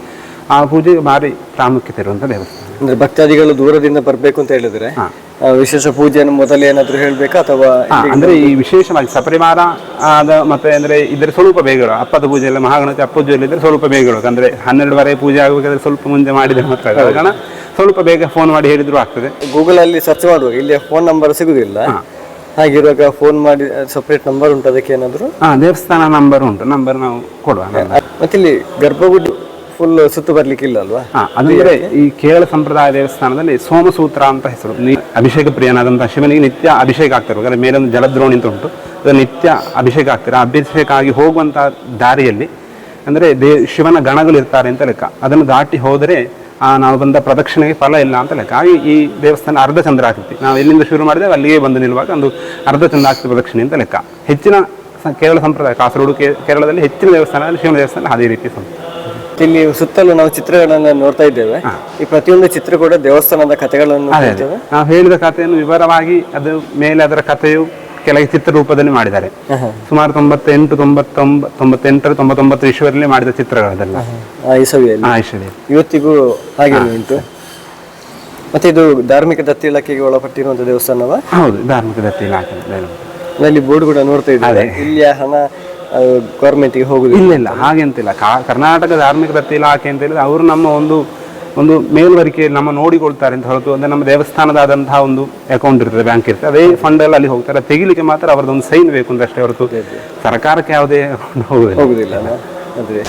ಆ ಪೂಜೆ ಭಾರಿ ಪ್ರಾಮುಖ್ಯತೆ ಇರುವಂಥ ದೇವಸ್ಥಾನ. ಅಂದ್ರೆ ಭಕ್ತಾದಿಗಳು ದೂರದಿಂದ ಬರಬೇಕು ಅಂತ ಹೇಳಿದ್ರೆ ಆ, ವಿಶೇಷ ಪೂಜೆಯನ್ನು ಮೊದಲೇ ಏನಾದ್ರು ಹೇಳ್ಬೇಕಾ ಅಥವಾ ಹಾ, ಅಂದ್ರೆ ಈ ವಿಶೇಷವಾಗಿ ಸಪರಿವಾರ ಆದ ಮತ್ತೆ ಅಂದ್ರೆ ಇದ್ರ ಸ್ವಲ್ಪ ಬೇಗ ಅಪ್ಪದ ಪೂಜೆ ಎಲ್ಲ ಮಹಾಗಣಪತಿ ಅಪ್ಪ ಪೂಜೆ ಇದ್ರೆ ಸ್ವಲ್ಪ ಬೇಗ ಅಂದ್ರೆ ಹನ್ನೆರಡುವರೆ ಪೂಜೆ ಆಗಬೇಕಾದ್ರೆ ಸ್ವಲ್ಪ ಮುಂದೆ ಮಾಡಿದ್ರೆ ಮಾತ್ರ. ಕಾರಣ ಸ್ವಲ್ಪ ಬೇಗ ಫೋನ್ ಮಾಡಿ ಹೇಳಿದ್ರು ಆಗ್ತದೆ. ಗೂಗಲ್ ಅಲ್ಲಿ ಸರ್ಚ್ ಮಾಡುವಾಗ ಇಲ್ಲಿ ಫೋನ್ ನಂಬರ್ ಸಿಗುದಿಲ್ಲ. ಹಾಗಿರುವಾಗ ಫೋನ್ ಮಾಡಿ ಸಪರೇಟ್ ನಂಬರ್ ಉಂಟು ಅದಕ್ಕೆ ಏನಾದ್ರು? ಹಾ ದೇವಸ್ಥಾನ ನಂಬರ್ ಉಂಟು. ನಂಬರ್ ನಾವು ಕೊಡುವ. ಮತ್ತೆ ಇಲ್ಲಿ ಗರ್ಭಗುಡಿ ಫುಲ್ ಸುತ್ತು ಬರ್ಲಿಕ್ಕೆ ಇಲ್ಲ ಅಲ್ವಾ? ಅಂದ್ರೆ ಈ ಕೇರಳ ಸಂಪ್ರದಾಯ ದೇವಸ್ಥಾನದಲ್ಲಿ ಸೋಮಸೂತ್ರ ಅಂತ ಹೆಸರು. ಅಭಿಷೇಕ ಪ್ರಿಯನಾದಂತಹ ಶಿವನಿಗೆ ನಿತ್ಯ ಅಭಿಷೇಕ ಆಗ್ತಾರೆ ಯಾಕಂದ್ರೆ ಮೇಲೊಂದು ಜಲದ್ರೋಣಿ ಅಂತ ಉಂಟು. ಅದು ನಿತ್ಯ ಅಭಿಷೇಕ ಆಗ್ತಾರೆ ಅಭಿಷೇಕ ಆಗಿ ಹೋಗುವಂತಹ ದಾರಿಯಲ್ಲಿ ಅಂದ್ರೆ ದೇ ಶಿವನ ಗಣಗಳು ಇರ್ತಾರೆ ಅಂತ ಲೆಕ್ಕ. ಅದನ್ನು ದಾಟಿ ಹೋದರೆ ಆ ನಾವು ಬಂದ ಪ್ರದಕ್ಷಿಣೆಗೆ ಫಲ ಇಲ್ಲ ಅಂತ ಲೆಕ್ಕ. ಹಾಗೆ ಈ ದೇವಸ್ಥಾನ ಅರ್ಧ ಚಂದ್ರ ಆಕೃತಿ ನಾವು ಎಲ್ಲಿಂದ ಶುರು ಮಾಡಿದ್ರೆ ಅಲ್ಲಿಗೆ ಬಂದು ನಿಲ್ಲುವಾಗ ಒಂದು ಅರ್ಧ ಚಂದ್ರ ಆಗ್ತದೆ ಪ್ರದಕ್ಷಿಣೆ ಅಂತ ಲೆಕ್ಕ. ಹೆಚ್ಚಿನ ಕೇರಳ ಸಂಪ್ರದಾಯ ಕಾಸರಗೋಡು ಕೇರಳದಲ್ಲಿ ಹೆಚ್ಚಿನ ದೇವಸ್ಥಾನದಲ್ಲಿ ಶಿವನ ದೇವಸ್ಥಾನ ಅದೇ ರೀತಿ ಸಂಪ್ರದಾಯ. ಇಲ್ಲಿ ಸುತ್ತಲೂ ನಾವು ಚಿತ್ರಗಳನ್ನ ನೋಡ್ತಾ ಇದ್ದೇವೆ. ಈ ಪ್ರತಿಯೊಂದು ಚಿತ್ರ ಕೂಡ ದೇವಸ್ಥಾನದ ಕಥೆಗಳನ್ನು ನಾವು ಹೇಳಿದ ಕಥೆಯನ್ನು ವಿವರವಾಗಿ ಅದು ಮೇಲೆ ಅದರ ಕಥೆಯು ಕೆಳಗೆ ಚಿತ್ರರೂಪದಲ್ಲಿ ಮಾಡಿದ್ದಾರೆ. ಸುಮಾರು ತೊಂಬತ್ತೆಂಟು ತೊಂಬತ್ತೊಂಬ ತೊಂಬತ್ತೆಂಟರ ತೊಂಬತ್ತೊಂಬತ್ತು ಇಶ್ವರಲ್ಲಿ ಮಾಡಿದ ಚಿತ್ರಗಳದೆಲ್ಲ. ಇವತ್ತಿಗೂ ಹಾಗೆ ಉಂಟು. ಮತ್ತೆ ಇದು ಧಾರ್ಮಿಕ ದತ್ತಿ ಇಲಾಖೆಗೆ ಒಳಪಟ್ಟಿರುವಂತಹ ದೇವಸ್ಥಾನವ? ಹೌದು ಧಾರ್ಮಿಕ ದತ್ತಿ ಇಲಾಖೆ. ಅಲ್ಲಿ ಬೋರ್ಡ್ ಕೂಡ ನೋಡ್ತಾ ಇದ್ದಾರೆ ಇಲ್ಲಿಯ ಹಣ ಗೌರ್ಮೆಂಟ್ಗೆ ಹೋಗುದು ಇಲ್ಲ ಇಲ್ಲ ಹಾಗೆ ಅಂತಿಲ್ಲ ಕರ್ನಾಟಕ ಧಾರ್ಮಿಕ ದತ್ತಿ ಇಲಾಖೆ ಅಂತ ಹೇಳಿದ್ರೆ ಅವರು ನಮ್ಮ ಒಂದು ಒಂದು ಮೇಲ್ವರಿಕೆ ನಮ್ಮ ನೋಡಿಕೊಳ್ತಾರೆ ಅಂತ ಹೊರತು ಅಂದ್ರೆ ನಮ್ಮ ದೇವಸ್ಥಾನದಾದಂತಹ ಒಂದು ಅಕೌಂಟ್ ಇರ್ತದೆ ಬ್ಯಾಂಕ್ ಇರ್ತದೆ. ಅದೇ ಫಂಡ್ ಎಲ್ಲ ಅಲ್ಲಿ ಹೋಗ್ತಾರೆ. ತೆಗಿಲಿಕ್ಕೆ ಮಾತ್ರ ಅವ್ರದ್ದು ಒಂದು ಸೈನ್ ಬೇಕು ಅಂತ ಅಷ್ಟೇ ಹೊರತು ಸರ್ಕಾರಕ್ಕೆ ಯಾವುದೇ ಹೋಗುದಿಲ್ಲ? ಅದೇ.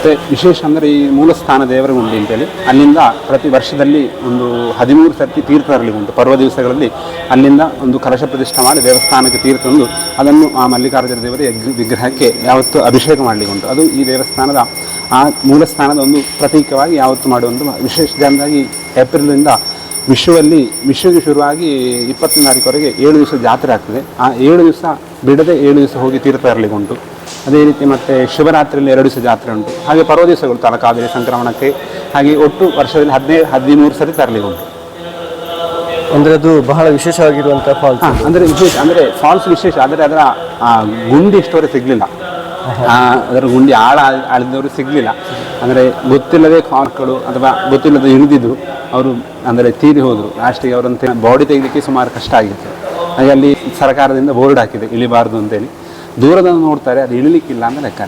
ಮತ್ತೆ ವಿಶೇಷ ಅಂದರೆ ಈ ಮೂಲಸ್ಥಾನ ದೇವರ ಗುಂಡಿ ಅಂತೇಳಿ, ಅಲ್ಲಿಂದ ಪ್ರತಿ ವರ್ಷದಲ್ಲಿ ಒಂದು ಹದಿಮೂರು ಸರ್ತಿ ತೀರ್ಥ ತರಲಿಕ್ಕೆ ಪರ್ವ ದಿವಸಗಳಲ್ಲಿ ಅಲ್ಲಿಂದ ಒಂದು ಕಲಶ ಪ್ರತಿಷ್ಠೆ ಮಾಡಿ ದೇವಸ್ಥಾನಕ್ಕೆ ತೀರ್ಥ ತಂದು ಅದನ್ನು ಆ ಮಲ್ಲಿಕಾರ್ಜುನ ದೇವರ ವಿಗ್ರಹಕ್ಕೆ ಯಾವತ್ತೂ ಅಭಿಷೇಕ ಮಾಡಲಿಕ್ಕೆ ಉಂಟು. ಅದು ಈ ದೇವಸ್ಥಾನದ, ಆ ಮೂಲಸ್ಥಾನದ ಒಂದು ಪ್ರತೀಕವಾಗಿ ಯಾವತ್ತು ಮಾಡುವಂಥ ವಿಶೇಷ ಜನರಾಗಿ ಏಪ್ರಿಲಿಂದ ವಿಶ್ವದಲ್ಲಿ, ವಿಶ್ವಕ್ಕೆ ಶುರುವಾಗಿ ಇಪ್ಪತ್ತನೇ ತಾರೀಕುವರೆಗೆ ಏಳು ದಿವಸ ಜಾತ್ರೆ ಆಗ್ತದೆ. ಆ ಏಳು ದಿವಸ ಬಿಡದೆ ಏಳು ದಿವಸ ಹೋಗಿ ತೀರ್ಥ ತರಲಿಕ್ಕೆ ಉಂಟು. ಅದೇ ರೀತಿ ಮತ್ತೆ ಶಿವರಾತ್ರಿಯಲ್ಲಿ ಎರಡು ದಿವಸ ಜಾತ್ರೆ ಉಂಟು. ಹಾಗೆ ಪರ್ವ ದಿವಸಗಳು ತಲಕಾವೇರಿ ಸಂಕ್ರಮಣಕ್ಕೆ ಹಾಗೆ ಒಟ್ಟು ವರ್ಷದಲ್ಲಿ ಹದಿನೈದು ಹದಿಮೂರು ಸರಿ ತರಲಿ ಉಂಟು. ಅಂದ್ರೆ ಅದು ಬಹಳ ವಿಶೇಷವಾಗಿರುವಂಥ ಫಾಲ್ಸ್ ಅಂದರೆ ವಿಶೇಷ ಅಂದ್ರೆ ಫಾಲ್ಸ್ ವಿಶೇಷ ಆದರೆ ಅದರ ಗುಂಡಿ ಸ್ಟೋರಿ ಸಿಗ್ಲಿಲ್ಲ. ಅದರ ಗುಂಡಿ ಆಳ ಆಳಿದವರು ಸಿಗ್ಲಿಲ್ಲ. ಅಂದ್ರೆ ಗೊತ್ತಿಲ್ಲದೆ ಮಕ್ಕಳು ಅಥವಾ ಗೊತ್ತಿಲ್ಲದೆ ಇಳಿದಿದ್ದು ಅವರು ಅಂದರೆ ತೀರಿ ಹೋದರು. ಲಾಸ್ಟಿಗೆ ಅವರಂತೆ ಬಾಡಿ ತೆಗಿಲಿಕ್ಕೆ ಸುಮಾರು ಕಷ್ಟ ಆಗಿತ್ತು. ಹಾಗೆ ಅಲ್ಲಿ ಸರ್ಕಾರದಿಂದ ಬೋರ್ಡ್ ಹಾಕಿದೆ ಇಳಿಬಾರ್ದು ಅಂತೇಳಿ. ದೂರದಿಂದ ನೋಡ್ತಾರೆ ಅದು ಇಳಿಲಿಕ್ಕಿಲ್ಲ ಅಂದ್ರೆ ಲೆಕ್ಕ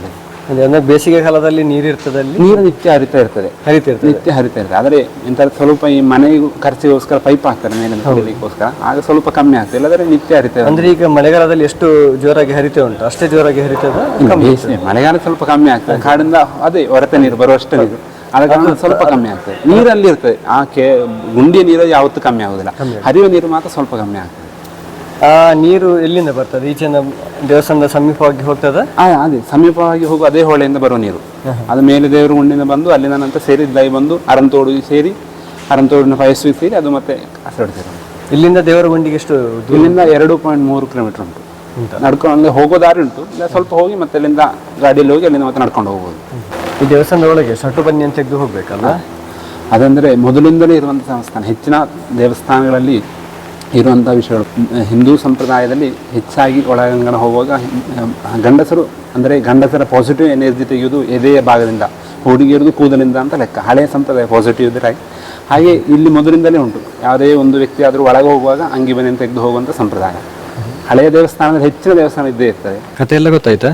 ಅಂದ್ರೆ ಬೇಸಿಗೆ ಕಾಲದಲ್ಲಿ ನೀರಿರ್ತದೆ ಅಲ್ಲಿ ನೀರು ನಿತ್ಯ ಹರಿತಾ ಇರ್ತದೆ. ಹರಿತಿರ್ತದೆ. ನಿತ್ಯ ಹರಿತಾ ಇರ್ತದೆ. ಆದರೆ ಎಂತ ಸ್ವಲ್ಪ ಈ ಮನೆಗೂ ಖರ್ಚಿಗೋಸ್ಕರ ಪೈಪ್ ಹಾಕ್ತಾರೆ ಮೇಲೆ ಕುಡಿಲಿಕ್ಕೋಸ್ಕರ ಆಗ ಸ್ವಲ್ಪ ಕಮ್ಮಿ ಆಗ್ತದೆ ಇಲ್ಲದ್ರೆ ನಿತ್ಯ ಹರಿತಾ ಅಂದ್ರೆ ಈಗ ಮಳೆಗಾಲದಲ್ಲಿ ಎಷ್ಟು ಜೋರಾಗಿ ಹರಿತೆ ಉಂಟು? ಅಷ್ಟೇ ಜೋರಾಗಿ ಹರಿತದ ಮಳೆಗಾಲ ಸ್ವಲ್ಪ ಕಮ್ಮಿ ಆಗ್ತದೆ. ಕಾಡಿಂದ ಅದೇ ಹೊರತೆ ನೀರು ಬರುವಷ್ಟು ನೀರು. ಆದ ಕಾರಣ ಸ್ವಲ್ಪ ಕಮ್ಮಿ ಆಗ್ತದೆ. ನೀರಲ್ಲಿ ಇರ್ತದೆ. ಆ ಕೆ ಗುಂಡಿಯ ನೀರು ಯಾವತ್ತೂ ಕಮ್ಮಿ ಆಗುದಿಲ್ಲ. ಹರಿಯುವ ನೀರು ಮಾತ್ರ ಸ್ವಲ್ಪ ಕಮ್ಮಿ ಆಗ್ತದೆ. ಆ ನೀರು ಎಲ್ಲಿಂದ ಬರ್ತದೆ? ಈಚೆಯಿಂದ ದೇವಸ್ಥಾನದ ಸಮೀಪವಾಗಿ ಹೋಗ್ತದ? ಆ, ಅದೇ ಸಮೀಪವಾಗಿ ಹೋಗುವ ಅದೇ ಹೊಳೆಯಿಂದ ಬರುವ ನೀರು. ಅದು ಮೇಲೆ ದೇವರು ಗುಂಡಿನ ಬಂದು ಅಲ್ಲಿಂದ ನಂತರ ಸೇರಿ ದೈ ಬಂದು ಅರಂತೋಡು ಸೇರಿ ಅರಂತೋಡಿನ ಪಯಸ್ವಿ ಸೇರಿ ಅದು ಮತ್ತೆ ಕಾಸರಡು ಇಲ್ಲಿಂದ ದೇವರ ಗುಂಡಿಗೆ ಎಷ್ಟು ದೂರ? ಇಲ್ಲಿಂದ ಎರಡು ಪಾಯಿಂಟ್ ಮೂರು ಕಿಲೋಮೀಟರ್ ಉಂಟು. ನಡ್ಕೊಂಡು ಅಲ್ಲಿ ಹೋಗೋ ದಾರಿ ಉಂಟು. ಇಲ್ಲ ಸ್ವಲ್ಪ ಹೋಗಿ ಮತ್ತೆ ಅಲ್ಲಿಂದ ಗಾಡಿಯಲ್ಲಿ ಹೋಗಿ ಅಲ್ಲಿಂದ ಮತ್ತೆ ನಡ್ಕೊಂಡು ಹೋಗ್ಬೋದು. ಈ ದೇವಸ್ಥಾನದ ಒಳಗೆ ಸಟ್ಟು ಬನ್ನಿ ಅಂತ ತೆಗೆದು ಹೋಗ್ಬೇಕಲ್ಲ ಅದಂದ್ರೆ ಮೊದಲಿಂದಲೇ ಇರುವಂಥ ಸಂಸ್ಥಾನ ಹೆಚ್ಚಿನ ದೇವಸ್ಥಾನಗಳಲ್ಲಿ ಇರುವಂಥ ವಿಷಯಗಳು. ಹಿಂದೂ ಸಂಪ್ರದಾಯದಲ್ಲಿ ಹೆಚ್ಚಾಗಿ ಒಳಗಂಗಣ ಹೋಗುವಾಗ ಗಂಡಸರು ಅಂದರೆ ಗಂಡಸರ ಪಾಸಿಟಿವ್ ಎನರ್ಜಿ ತೆಗೆಯೋದು ಎದೆಯ ಭಾಗದಿಂದ ಹುಡುಗಿಯರದು ಕೂದಲಿಂದ ಅಂತ ಲೆಕ್ಕ. ಹಳೆಯ ಸಂಪ್ರದಾಯ ಪಾಸಿಟಿವ್ ಇದ್ದರೆ ಹಾಗೆ ಇಲ್ಲಿ ಮೊದಲಿಂದಲೇ ಉಂಟು. ಯಾವುದೇ ಒಂದು ವ್ಯಕ್ತಿ ಆದರೂ ಒಳಗೆ ಹೋಗುವಾಗ ಅಂಗಿ ಮನೆಯನ್ನು ತೆಗೆದು ಹೋಗುವಂಥ ಸಂಪ್ರದಾಯ. ಹಳೆಯ ದೇವಸ್ಥಾನದಲ್ಲಿ ಹೆಚ್ಚಿನ ದೇವಸ್ಥಾನ ಇದ್ದೇ ಇರ್ತದೆ ಕಥೆ ಎಲ್ಲ ಗೊತ್ತಾಯ್ತಾ?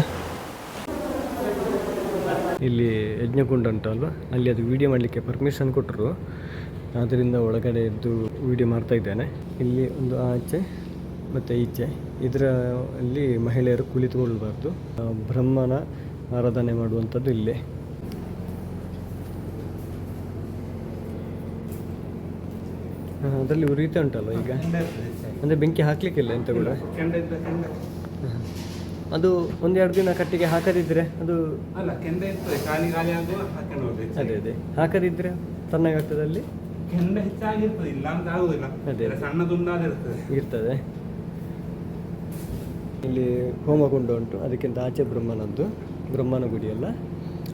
ಇಲ್ಲಿ ಯಜ್ಞಕುಂಡ ಉಂಟಲ್ವ? ಅಲ್ಲಿ ಅದು ವಿಡಿಯೋ ಮಾಡಲಿಕ್ಕೆ ಪರ್ಮಿಷನ್ ಕೊಟ್ಟರು ಆದ್ದರಿಂದ ಒಳಗಡೆ ಇದ್ದು ವಿಡಿಯೋ ಮಾಡ್ತಾ ಇದ್ದೇನೆ. ಇಲ್ಲಿ ಒಂದು ಆಚೆ ಮತ್ತು ಈಚೆ ಇದರ ಅಲ್ಲಿ ಮಹಿಳೆಯರು ಕುಳಿತುಕೊಳ್ಳಬಾರ್ದು. ಬ್ರಹ್ಮನ ಆರಾಧನೆ ಮಾಡುವಂಥದ್ದು ಇಲ್ಲೇ. ಅದರಲ್ಲಿ ಉರಿಯುತ್ತೆ ಉಂಟಲ್ಲ ಈಗ? ಅಂದರೆ ಬೆಂಕಿ ಹಾಕ್ಲಿಕ್ಕಿಲ್ಲ ಎಂತ ಕೂಡ? ಅದು ಒಂದೆರಡು ದಿನ ಕಟ್ಟಿಗೆ ಹಾಕದಿದ್ರೆ ಅದು ಅಲ್ಲ ಕೆಂಡ ಇರ್ತದೆ ಖಾಲಿ ಖಾಲಿ ಆಗುವ ಹಾಕೊಂಡು ಹೋಗ್ಬೇಕು ಅದೇ ಅದೇ. ಹಾಕದಿದ್ರೆ ತಣ್ಣಗಾಗ್ತದಲ್ಲಿ ಕೆಂಡ ಹೆಚ್ಚಾಗಿರ್ತದೆ ಇಲ್ಲ ಅಂತ ಆಗುದಿಲ್ಲ. ಅದೇ. ಸಣ್ಣ ತುಂಡಾದಿರ್ತದೆ ಇರ್ತದೆ. ಇಲ್ಲಿ ಹೋಮಗುಂಡ ಉಂಟು ಅದಕ್ಕಿಂತ ಆಚೆ ಬ್ರಹ್ಮನದ್ದು ಬ್ರಹ್ಮನ ಗುಡಿ ಅಲ್ಲ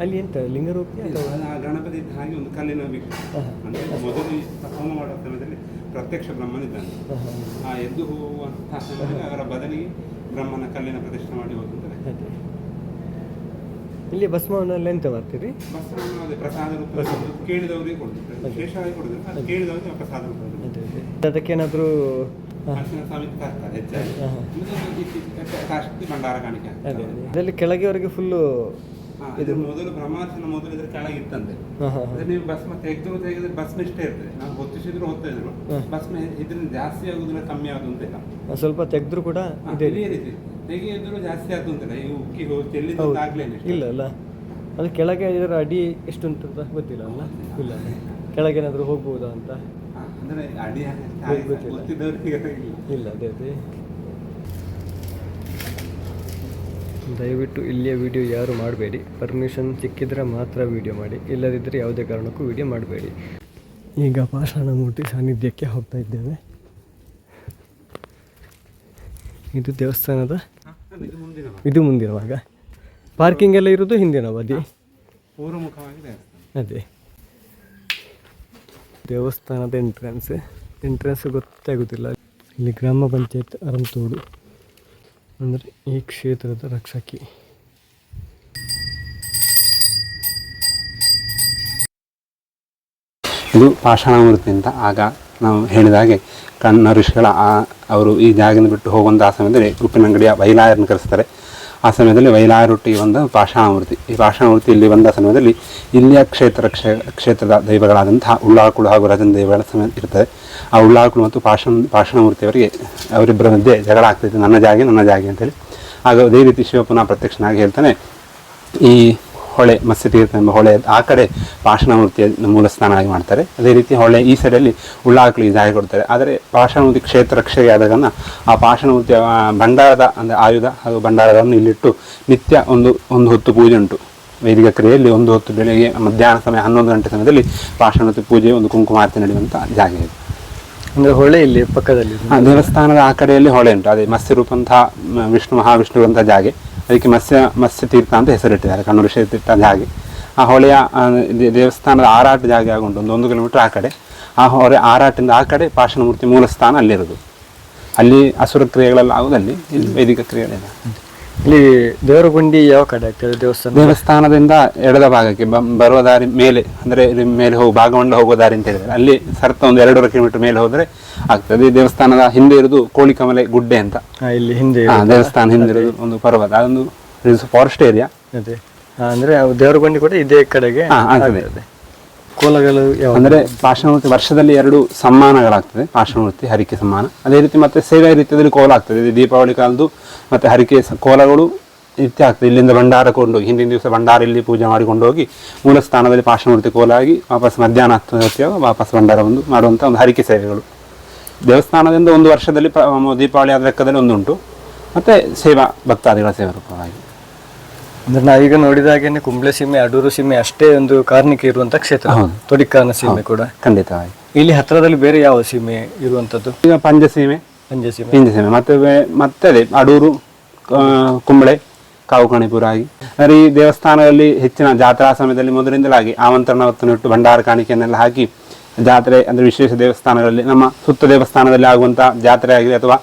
ಅಲ್ಲಿ ಎಂತ ಲಿಂಗರೂಪಿ ಗಣಪತಿ ಇದ್ದ ಹಾಗೆ ಒಂದು ಕಲ್ಲಿನ ವಿಗ್ರಹ. ಅಂದ್ರೆ ಮೊದಲು ಹೋಮ ಮಾಡುವ ಸಮಯದಲ್ಲಿ ಪ್ರತ್ಯಕ್ಷ ಬ್ರಹ್ಮನಿದ್ದಾನೆ. ಆ ಎದ್ದು ಹೋಗುವಂತಹ ಅದರ ಅವರ ಬದಲಿಗೆ ಬ್ರಹ್ಮನ ಕಲ್ಲಿನ ಪ್ರದರ್ಶನ ಮಾಡಿ ಹೋಗುತ್ತಾರೆ ಇಲ್ಲಿ ಭಸ್ಮವನ್ನೆಲ್ಲ ಎಂತ ಮಾಡ್ತೀರಿ? ಬಸವಣ್ಣ ಅದೇ ಪ್ರಸಾದ ರೂಪ ಕೇಳಿದವರಿಗೆ ಕೊಡ್ತಾರೆ ವಿಶೇಷವಾಗಿ ಕೊಡುದಿಲ್ಲ ಅದು ಕೇಳಿದವರಿಗೆ ಪ್ರಸಾದ ರೂಪ ಅದೇ ಅದೇ. ಅದಕ್ಕೇನಾದರೂ ಹೆಚ್ಚಾಗಿ. ಭಂಡಾರ ಕಾಣಿಕೆ ಅದೇ ಆಗ್ತದೆ. ಅದೇ ಇದರಲ್ಲಿ ಕೆಳಗೆವರೆಗೆ ಫುಲ್ಲು ಇದು ಮೊದಲು ಬ್ರಹ್ಮಾರ್ಶನ ಮೊದಲು ಇದ್ರ ಕೆಳಗೆ ಇತ್ತಂತೆ. ನೀವು ಹಾಂ ಅದೇ ನೀವು ಭಸ್ಮ ತೆಗೆದ್ರು ತೆಗೆದ್ರೆ ಭಸ್ಮ ಇಷ್ಟೇ ಇರ್ತದೆ. ನಾವು ಹೊತ್ತಿಸಿದ್ರು ಹೊತ್ತಾ ಇದ್ರು. ಭಸ್ಮ ಇದರಿಂದ ಜಾಸ್ತಿ ಆಗುದಿಲ್ಲ ಕಮ್ಮಿ ಆಗುದು ಅಂತಿಲ್ಲ ಸ್ವಲ್ಪ ತೆಗೆದ್ರು ಕೂಡ ಇದೆ. ರೀತಿ. ತೆಗೆಯಿದ್ರು ಜಾಸ್ತಿ ಆದ್ದು ಅಂತಿಲ್ಲ ಈಗ ಉಕ್ಕಿ ಹೋಗಿ ಎಲ್ಲಿ ಚೆಲ್ಲಿದ್ದು ಆಗ್ಲೇನೆ ಇಲ್ಲ ಅಲ್ಲ ಅದು ಕೆಳಗೆ ಇದರ ಅಡಿ ಎಷ್ಟು ಉಂಟು ಅಂತ ಗೊತ್ತಿಲ್ಲ ಅಲ್ಲ? ಇಲ್ಲ. ಕೆಳಗೆ ಏನಾದರೂ ಹೋಗ್ಬೋದಾ ಅಂತ? ಅಂದ್ರೆ ಅಡಿ ಗೊತ್ತಿಲ್ಲ. ಗೊತ್ತಿದ್ದವರಿಗೆ ಇಲ್ಲ ಅದೇ ಅದೇ. ದಯವಿಟ್ಟು ಇಲ್ಲಿಯ ವಿಡಿಯೋ ಯಾರು ಮಾಡಬೇಡಿ. ಪರ್ಮಿಷನ್ ಸಿಕ್ಕಿದ್ರೆ ಮಾತ್ರ ವಿಡಿಯೋ ಮಾಡಿ. ಇಲ್ಲದಿದ್ದರೆ ಯಾವುದೇ ಕಾರಣಕ್ಕೂ ವಿಡಿಯೋ ಮಾಡಬೇಡಿ. ಈಗ ಪಾಷಾಣ ಮೂರ್ತಿ ಸಾನ್ನಿಧ್ಯಕ್ಕೆ ಹೋಗ್ತಾ ಇದ್ದೇವೆ. ಇದು ದೇವಸ್ಥಾನದ? ಇದು ಮುಂದಿನ ಭಾಗ. ಪಾರ್ಕಿಂಗ್ ಎಲ್ಲ ಇರೋದು ಹಿಂದಿನ ಬದಿ ಅದೇ. ದೇವಸ್ಥಾನದ ಎಂಟ್ರೆನ್ಸ್ ಎಂಟ್ರೆನ್ಸ್ ಗೊತ್ತಾಗೋದಿಲ್ಲ. ಇಲ್ಲಿ ಗ್ರಾಮ ಪಂಚಾಯತ್ ಅರಂತೋಡು. ಅಂದರೆ ಈ ಕ್ಷೇತ್ರದ ರಕ್ಷಕಿ. ಇದು ಪಾಷಾಣಾಮೃತಿ ಅಂತ ಆಗ ನಾವು ಹೇಳಿದ ಹಾಗೆ ಕಣ್ಣ ಋಷಿಗಳ ಅವರು ಈ ಜಾಗದಿಂದ ಬಿಟ್ಟು ಹೋಗುವಂಥ ಆ ಸಮಯದಲ್ಲಿ ಉಪ್ಪಿನಂಗಡಿಯ ವೈಲಾಯರನ್ನು ಕರೆಸ್ತಾರೆ. ಆ ಸಮಯದಲ್ಲಿ ವೈಲಾಯರೊಟ್ಟಿಗೆ ಬಂದ ಪಾಷಾಣಮೂರ್ತಿ. ಈ ಪಾಷಾಣಮೂರ್ತಿ ಇಲ್ಲಿ ಬಂದ ಸಮಯದಲ್ಲಿ ಇಲ್ಲಿಯ ಕ್ಷೇತ್ರ ಕ್ಷೇ, ಕ್ಷೇತ್ರದ ದೈವಗಳಾದಂತಹ ಉಳ್ಳಾಕುಳು ಹಾಗೂ ರಜನ ದೈವಗಳ ಸಮಯ ಇರ್ತದೆ. ಆ ಉಳ್ಳಾಕುಳು ಮತ್ತು ಪಾಷಾಣ ಮೂರ್ತಿಯವರಿಗೆ ಅವರಿಬ್ಬರ ಮಧ್ಯೆ ಜಗಳ ಆಗ್ತೈತೆ ನನ್ನ ಜಾಗೆ ನನ್ನ ಜಾಗೆ ಅಂತೇಳಿ. ಹಾಗೂ ಅದೇ ರೀತಿ ಶಿವಪುನ ಪ್ರತ್ಯಕ್ಷನಾಗಿ ಹೇಳ್ತಾನೆ, ಈ ಹೊಳೆ ಮತ್ಸ್ಯತೀರ್ಥ ಎಂಬ ಹೊಳೆ ಆ ಕಡೆ ಪಾಷಾಣಮೂರ್ತಿಯ ಮೂಲ ಸ್ಥಾನವಾಗಿ ಮಾಡ್ತಾರೆ. ಅದೇ ರೀತಿ ಹೊಳೆ ಈ ಸೈಡಲ್ಲಿ ಉಳ್ಳಾಕಲಿ ಜಾಗ ಕೊಡ್ತಾರೆ. ಆದರೆ ಪಾಷಾಣಮೂರ್ತಿ ಕ್ಷೇತ್ರ ರಕ್ಷೆಗೆ ಆದಾಗನ ಆ ಪಾಷಾಣಮೂರ್ತಿಯ ಭಂಡಾರದ ಅಂದರೆ ಆಯುಧ ಹಾಗೂ ಭಂಡಾರವನ್ನು ಇಲ್ಲಿಟ್ಟು ನಿತ್ಯ ಒಂದು ಒಂದು ಹೊತ್ತು ಪೂಜೆ ಉಂಟು. ವೈದಿಕ ಕ್ರಿಯೆಯಲ್ಲಿ ಒಂದು ಹೊತ್ತು ಬೆಳಗ್ಗೆ ಮಧ್ಯಾಹ್ನ ಸಮಯ ಹನ್ನೊಂದು ಗಂಟೆ ಸಮಯದಲ್ಲಿ ಪಾಷಾಣಮೂರ್ತಿ ಪೂಜೆ ಒಂದು ಕುಂಕುಮಾರ್ತಿ ನಡೆಯುವಂಥ ಜಾಗ ಇದೆ. ಅಂದರೆ ಹೊಳೆ ಇಲ್ಲಿ ಪಕ್ಕದಲ್ಲಿ ದೇವಸ್ಥಾನದ ಆ ಕಡೆಯಲ್ಲಿ ಹೊಳೆ ಉಂಟು. ಅದೇ ಮತ್ಸ್ಯ ರೂಪಂತಹ ಮ, ವಿಷ್ಣು ಮಹಾವಿಷ್ಣುವಂಥ ಜಾಗೆ. ಅದಕ್ಕೆ ಮತ್ಸ್ಯ ಮತ್ಸ್ಯ ತೀರ್ಥ ಅಂತ ಹೆಸರಿಟ್ಟಿದ್ದಾರೆ. ಕಣ್ಣೂರು ತೀರ್ಥ ಜಾಗೆ ಆ ಹೊಳೆಯ ದೇವಸ್ಥಾನದ ಆರಾಟ ಜಾಗ ಆಗುಂಟು ಒಂದು ಒಂದು ಕಿಲೋಮೀಟರ್ ಆ ಕಡೆ. ಆ ಹೊರೆ ಆರಾಟಿಂದ ಆ ಕಡೆ ಪಾಷಣಮೂರ್ತಿ ಮೂಲ ಸ್ಥಾನ ಅಲ್ಲಿರೋದು. ಅಲ್ಲಿ ಅಸುರ ಕ್ರಿಯೆಗಳೆಲ್ಲ ಆಗೋದು ಅಲ್ಲಿ ವೈದಿಕ ಕ್ರಿಯೆಗಳಿದೆ ಇಲ್ಲಿ ದೇವರ ಗುಂಡಿ ಯಾವ ಕಡೆ ಆಗ್ತದೆ ದೇವಸ್ಥಾನ? ದೇವಸ್ಥಾನದಿಂದ ಎಡದ ಭಾಗಕ್ಕೆ ಬರುವ ದಾರಿ ಮೇಲೆ ಅಂದ್ರೆ ಇಲ್ಲಿ ಮೇಲೆ ಹೋಗಿ ಭಾಗವಂಡ ಹೋಗುವ ದಾರಿ ಅಂತ ಹೇಳಿದ್ರೆ ಅಲ್ಲಿ ಸರ್ತ ಒಂದು ಎರಡೂವರೆ ಕಿಲೋಮೀಟರ್ ಮೇಲೆ ಹೋದ್ರೆ ಆಗ್ತದೆ. ಈ ದೇವಸ್ಥಾನದ ಹಿಂದೆ ಇರೋದು ಕೋಳಿಕಮಲೆ ಗುಡ್ಡೆ ಅಂತ. ಇಲ್ಲಿ ಹಿಂದೆ ದೇವಸ್ಥಾನ ದೇವಸ್ಥಾನ ಹಿಂದಿರೋದು ಒಂದು ಪರ್ವತ. ಅದೊಂದು ಫಾರೆಸ್ಟ್ ಏರಿಯಾ ಅದೇ. ಅಂದ್ರೆ ದೇವರಗುಂಡಿ ದೇವರ ಗುಂಡಿ ಕೂಡ ಇದೇ ಕಡೆಗೆ ಆಗ್ತದೆ. ಆಗ್ತದೆ ಕೋಲಗಳು ಅಂದ್ರೆ ಪಾಷಾಣಮೂರ್ತಿ ವರ್ಷದಲ್ಲಿ ಎರಡು ಸಮ್ಮಾನಗಳಾಗ್ತದೆ. ಪಾಷಾಣಮೂರ್ತಿ ಹರಿಕೆ ಸಮ್ಮಾನ. ಅದೇ ರೀತಿ ಮತ್ತೆ ಸೇವೆ ರೀತಿಯಲ್ಲಿ ಕೋಲ ಆಗ್ತದೆ ಇದು ದೀಪಾವಳಿ ಕಾಲದ್ದು ಮತ್ತೆ ಹರಿಕೆ ಕೋಲಗಳು ನಿತ್ಯ ಆಗ್ತದೆ. ಇಲ್ಲಿಂದ ಭಂಡಾರ ಕೊಂಡೋಗಿ, ಹಿಂದಿನ ದಿವಸ ಭಂಡಾರ ಇಲ್ಲಿ ಪೂಜೆ ಮಾಡಿಕೊಂಡು ಹೋಗಿ ಮೂಲ ಸ್ಥಾನದಲ್ಲಿ ಪಾಷಾಣಮೂರ್ತಿ ಕೋಲಾಗಿ ವಾಪಸ್ ಮಧ್ಯಾಹ್ನ ಹೊತ್ತಿಗೆ ವಾಪಸ್ ಭಂಡಾರ ಒಂದು ಮಾಡುವಂಥ ಒಂದು ಹರಿಕೆ ಸೇವೆಗಳು. ದೇವಸ್ಥಾನದಿಂದ ಒಂದು ವರ್ಷದಲ್ಲಿ ದೀಪಾವಳಿ ಆದ ಲೆಕ್ಕದಲ್ಲಿ ಒಂದುಂಟು. ಮತ್ತೆ ಸೇವಾ ಭಕ್ತಾದಿಗಳ ಸೇವೆ ರೂಪವಾಗಿ. ಅಂದ್ರೆ ನಾವೀಗ ನೋಡಿದ ಹಾಗೇನೆ ಕುಂಬ್ಳೆ ಸೀಮೆ ಅಡೂರು ಸೀಮೆ ಅಷ್ಟೇ ಒಂದು ಕಾರ್ಣಿಕ ಇರುವಂತ ಕ್ಷೇತ್ರ. ಹೌದು. ತೊಡಿಕಾನ ಸೀಮೆ ಕೂಡ. ಖಂಡಿತವಾಗಿ ಇಲ್ಲಿ ಹತ್ರದಲ್ಲಿ ಬೇರೆ ಯಾವ ಸೀಮೆ ಇರುವಂತದ್ದು? ಈಗ ಪಂಚಸೀಮೆ ಪಂಜೆ ಸೀಮೆ. ಮತ್ತೆ ಬೆ- ಮತ್ತೆ ಅದೇ ಅಡೂರು ಆ, ಕುಂಬಳೆ ಕಾವು ಕಣಿಪುರ ಆಗಿ ಅಂದರೆ ಈ ದೇವಸ್ಥಾನದಲ್ಲಿ ಹೆಚ್ಚಿನ ಜಾತ್ರಾ ಸಮಯದಲ್ಲಿ ಮೊದಲಿಂದಲಾಗಿ ಆಮಂತ್ರಣವನ್ನು ಇಟ್ಟು ಭಂಡಾರ ಕಾಣಿಕೆಯನ್ನೆಲ್ಲ ಹಾಕಿ ಜಾತ್ರೆ ಅಂದರೆ ವಿಶೇಷ ದೇವಸ್ಥಾನಗಳಲ್ಲಿ ನಮ್ಮ ಸುತ್ತ ದೇವಸ್ಥಾನದಲ್ಲಿ ಆಗುವಂಥ ಜಾತ್ರೆ ಆಗಿದೆ ಅಥವಾ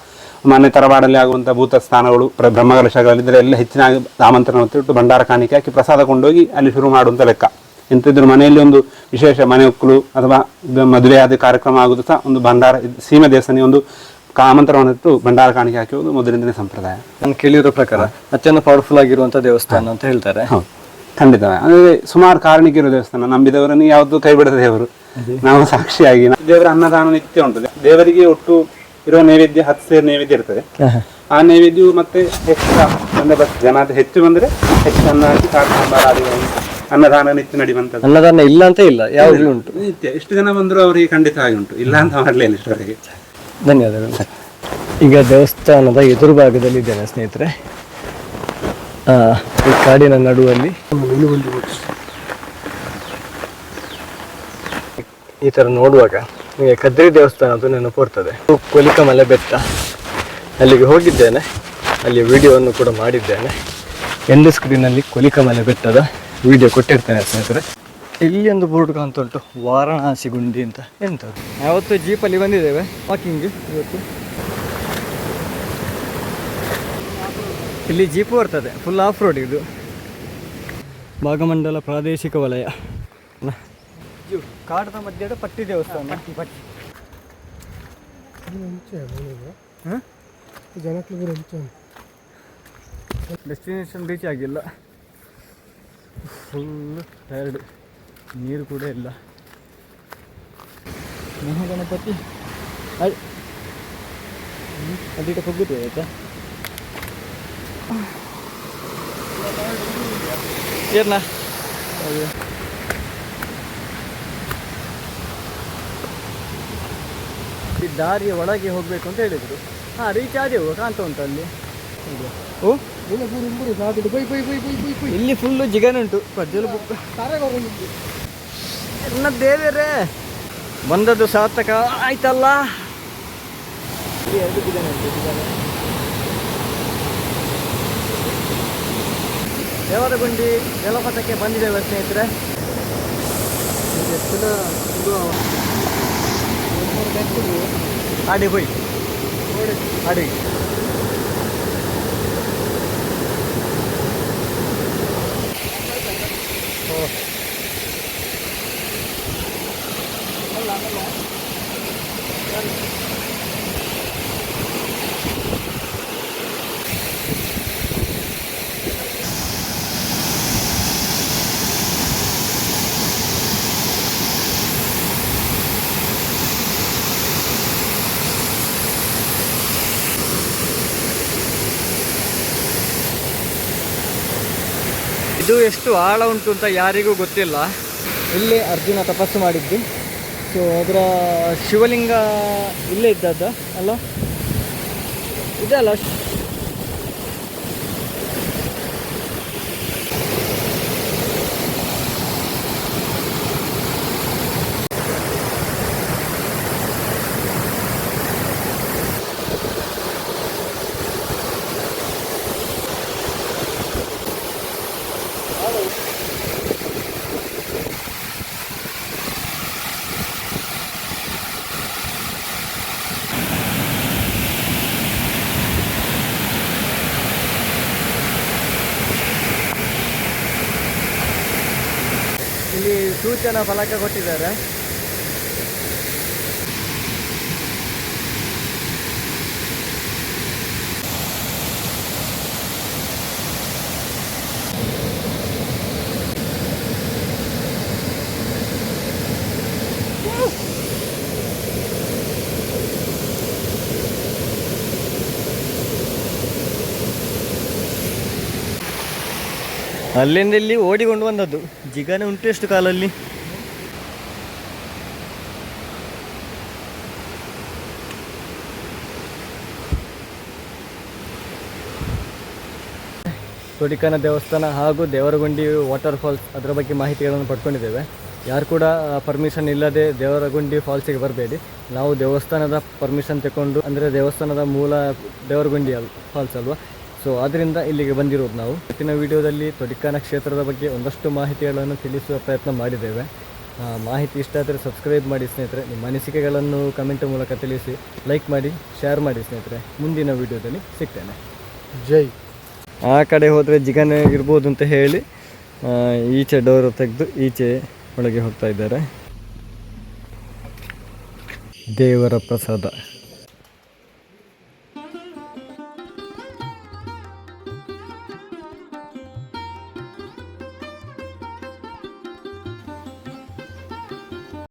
ಮನೆ ತರವಾಡಲ್ಲಿ ಆಗುವಂಥ ಭೂತ ಸ್ಥಾನಗಳು ಪ್ರ ಬ್ರಹ್ಮಕಲಶಗಳಿದ್ದರೆ ಎಲ್ಲ ಹೆಚ್ಚಿನ ಆಮಂತ್ರಣವನ್ನು ಇಟ್ಟು ಭಂಡಾರ ಕಾಣಿಕೆ ಹಾಕಿ ಪ್ರಸಾದ ಕೊಂಡೋಗಿ ಅಲ್ಲಿ ಶುರು ಮಾಡುವಂಥ ಲೆಕ್ಕ. ಎಂತಿದ್ರು ಮನೆಯಲ್ಲಿ ಒಂದು ವಿಶೇಷ ಮನೆ ಒಕ್ಕಲು ಅಥವಾ ಮದುವೆಯಾದ ಕಾರ್ಯಕ್ರಮ ಆಗುವುದು ಸಹ ಒಂದು ಭಂಡಾರ ಸೀಮೆ ದೇವಸ್ಥಾನ ಒಂದು ಆಮಂತ್ರಣವನ್ನು ಇಟ್ಟು ಭಂಡಾರ ಕಾಣಿಕೆ ಹಾಕುವುದು ಮೊದಲಿಂದಲೇ ಸಂಪ್ರದಾಯ. ನಾನು ಕೇಳಿರೋ ಪ್ರಕಾರ ಅತ್ಯಂತ ಪವರ್ಫುಲ್ ಆಗಿರುವಂಥ ದೇವಸ್ಥಾನ ಅಂತ ಹೇಳ್ತಾರೆ. ಹೌದು. ಖಂಡಿತ. ಅಂದರೆ ಸುಮಾರು ಕಾರಣಿಕಿರೋ ದೇವಸ್ಥಾನ. ನಂಬಿದವರನ್ನು ಯಾವುದು ಕೈ ಬಿಡದ ದೇವರು ನಾವು ಸಾಕ್ಷಿಯಾಗಿ ದೇವರ ಅನ್ನದಾನ ನಿತ್ಯ ಉಂಟು. ದೇವರಿಗೆ ಒಟ್ಟು ಇರುವ ನೈವೇದ್ಯ ಹತ್ತು ಸೇರು ನೈವೇದ್ಯ ಇರ್ತದೆ. ಆ ನೈವೇದ್ಯವು ಮತ್ತೆ ಹೆಚ್ಚು ಅಂದ್ರೆ ಬಸ್ ಜನ ಹೆಚ್ಚು ಬಂದ್ರೆ ಹೆಚ್ಚು ಅನ್ನ ಹಾಕಿ ಅನ್ನದಾನ ನಿತ್ಯ ನಡೆಯುವಂಥದ್ದು. ಅನ್ನದಾನ ಇಲ್ಲ ಅಂತ ಇಲ್ಲ ಯಾವಾಗಲೂ ಉಂಟು. ನಿತ್ಯ. ಎಷ್ಟು ಜನ ಬಂದರೂ ಅವರಿಗೆ ಖಂಡಿತ ಆಗಿ ಉಂಟು. ಇಲ್ಲ ಅಂತ ಮಾಡಲಿಲ್ಲ ಇಷ್ಟವರೆಗೆ ಧನ್ಯವಾದಗಳು. ಈಗ ದೇವಸ್ಥಾನದ ಎದುರು ಭಾಗದಲ್ಲಿ ಇದ್ದೇನೆ ಸ್ನೇಹಿತರೆ. ಆ, ಈ ಕಾಡಿನ ನಡುವಲ್ಲಿ ಈ ಥರ ನೋಡುವಾಗ ನಿಮಗೆ ಕದ್ರಿ ದೇವಸ್ಥಾನ ಅದು ನೆನಪು ಬರ್ತದೆ ಕೊಲಿಕಮಲೆ ಬೆಟ್ಟ. ಅಲ್ಲಿಗೆ ಹೋಗಿದ್ದೇನೆ. ಅಲ್ಲಿ ವಿಡಿಯೋವನ್ನು ಕೂಡ ಮಾಡಿದ್ದೇನೆ. ಎಂಡ್ ಸ್ಕ್ರೀನಲ್ಲಿ ಕೊಲಿಕಮಲೆ ಬೆಟ್ಟದ ವಿಡಿಯೋ ಕೊಟ್ಟಿರ್ತೇನೆ ಸ್ನೇಹಿತರೆ. ಇಲ್ಲಿ ಒಂದು ಬೋರ್ಡ್ ಕಾಣ್ತಾ ವಾರಣಾಸಿ ಗುಂಡಿ ಅಂತ. ಎಂಥದ್ದು ಯಾವತ್ತು ಜೀಪಲ್ಲಿ ಬಂದಿದ್ದೇವೆ. ವಾಕಿಂಗ್ ಇವತ್ತು. ಇಲ್ಲಿ ಜೀಪ್ ಬರ್ತದೆ. ಫುಲ್ ಆಫ್ ರೋಡ್ ಇದು. ಭಾಗಮಂಡಲ ಪ್ರಾದೇಶಿಕ ವಲಯ. ಕಾಡದ ಮಧ್ಯದ ಪಟ್ಟಿ ದೇವಸ್ಥಾನ. ಪಟ್ಟಿ ಹಾಂ? ಡೆಸ್ಟಿನೇಷನ್ ರೀಚ್ ಆಗಿಲ್ಲ. ಫುಲ್ ಟೈರ್ಡ್ ನೀರು ಕೂಡ ಇಲ್ಲ. ಮಹಾಗಣಪತಿ. ಅದ್- ಅದಿಟ ಹೋಗುತ್ತೆ ಆಯ್ತಾ? ಏರ್ನಾ? ದಾರಿಯ ಒಳಗೆ ಹೋಗಬೇಕು ಅಂತ ಹೇಳಿದರು. ಹಾ ರೀಚ್ ಆದೆವು ಕಾಣ್ತಾ ಉಂಟು ಅಲ್ಲಿ. ಓ? ಇಲ್ಲಿ ಫುಲ್ಲು ಜಿಗನ್ ಉಂಟು. ನನ್ನ ದೇವರೇ ಬಂದದ್ದು ಸಾರ್ಥಕ ಆಯ್ತಲ್ಲ? ದೇವರ ಗುಂಡಿ ಜಿಗನ್ ಉಂಟು. ದೇವರಗುಂಡಿ ಜಲಪಾತಕ್ಕೆ ಬಂದಿದ್ದೇವೆ ಸ್ನೇಹಿತರೆ. ಆಡಿ ಹೋಯ್ ಅಡಿ ಎಷ್ಟು ಆಳ ಉಂಟು ಅಂತ ಯಾರಿಗೂ ಗೊತ್ತಿಲ್ಲ. ಇಲ್ಲಿ ಅರ್ಜುನ ತಪಸ್ಸು ಮಾಡಿದ್ದು ಸೊ ಅದರ ಶಿವಲಿಂಗ ಇಲ್ಲೇ ಇದ್ದದ್ದು, ಅಲ್ಲ? ಇದಲ್ಲ ಇಲ್ಲಿ ಸೂಚನಾ ಫಲಕ ಕೊಟ್ಟಿದ್ದಾರೆ. ಅಲ್ಲಿಂದ ಇಲ್ಲಿ ಓಡಿಕೊಂಡು ಬಂದದ್ದು. ಜಿಗನೆ ಉಂಟು ಎಷ್ಟು ಕಾಲಲ್ಲಿ? ತೊಡಿಕನ ದೇವಸ್ಥಾನ ಹಾಗೂ ದೇವರಗುಂಡಿ ವಾಟರ್ ಫಾಲ್ಸ್ ಅದರ ಬಗ್ಗೆ ಮಾಹಿತಿಗಳನ್ನು ಪಡ್ಕೊಂಡಿದ್ದೇವೆ. ಯಾರು ಕೂಡ ಪರ್ಮಿಷನ್ ಇಲ್ಲದೆ ದೇವರಗುಂಡಿ ಫಾಲ್ಸಿಗೆ ಬರಬೇಡಿ. ನಾವು ದೇವಸ್ಥಾನದ ಪರ್ಮಿಷನ್ ತಗೊಂಡು ಅಂದರೆ ದೇವಸ್ಥಾನದ ಮೂಲ ದೇವರಗುಂಡಿ ಅಲ್ ಫಾಲ್ಸ್ ಅಲ್ವಾ? ಸೊ ಅದರಿಂದ ಇಲ್ಲಿಗೆ ಬಂದಿರೋದು ನಾವು. ಇವತ್ತಿನ ವಿಡಿಯೋದಲ್ಲಿ ತೊಡಿಕಾನ ಕ್ಷೇತ್ರದ ಬಗ್ಗೆ ಒಂದಷ್ಟು ಮಾಹಿತಿಗಳನ್ನು ತಿಳಿಸುವ ಪ್ರಯತ್ನ ಮಾಡಿದ್ದೇವೆ. ಮಾಹಿತಿ ಇಷ್ಟ ಆದರೆ ಸಬ್ಸ್ಕ್ರೈಬ್ ಮಾಡಿ ಸ್ನೇಹಿತರೆ. ನಿಮ್ಮ ಅನಿಸಿಕೆಗಳನ್ನು ಕಮೆಂಟ್ ಮೂಲಕ ತಿಳಿಸಿ ಲೈಕ್ ಮಾಡಿ ಶೇರ್ ಮಾಡಿ ಸ್ನೇಹಿತರೆ. ಮುಂದಿನ ವಿಡಿಯೋದಲ್ಲಿ ಸಿಗ್ತೇನೆ. ಜೈ ಆ ಕಡೆ ಹೋದರೆ ಜಿಗನೆ ಇರ್ಬೋದು ಅಂತ ಹೇಳಿ ಈಚೆ ಡೋರ್ ತೆಗೆದು ಈಚೆ ಒಳಗೆ ಹೋಗ್ತಾ ಇದ್ದಾರೆ. ದೇವರ ಪ್ರಸಾದ.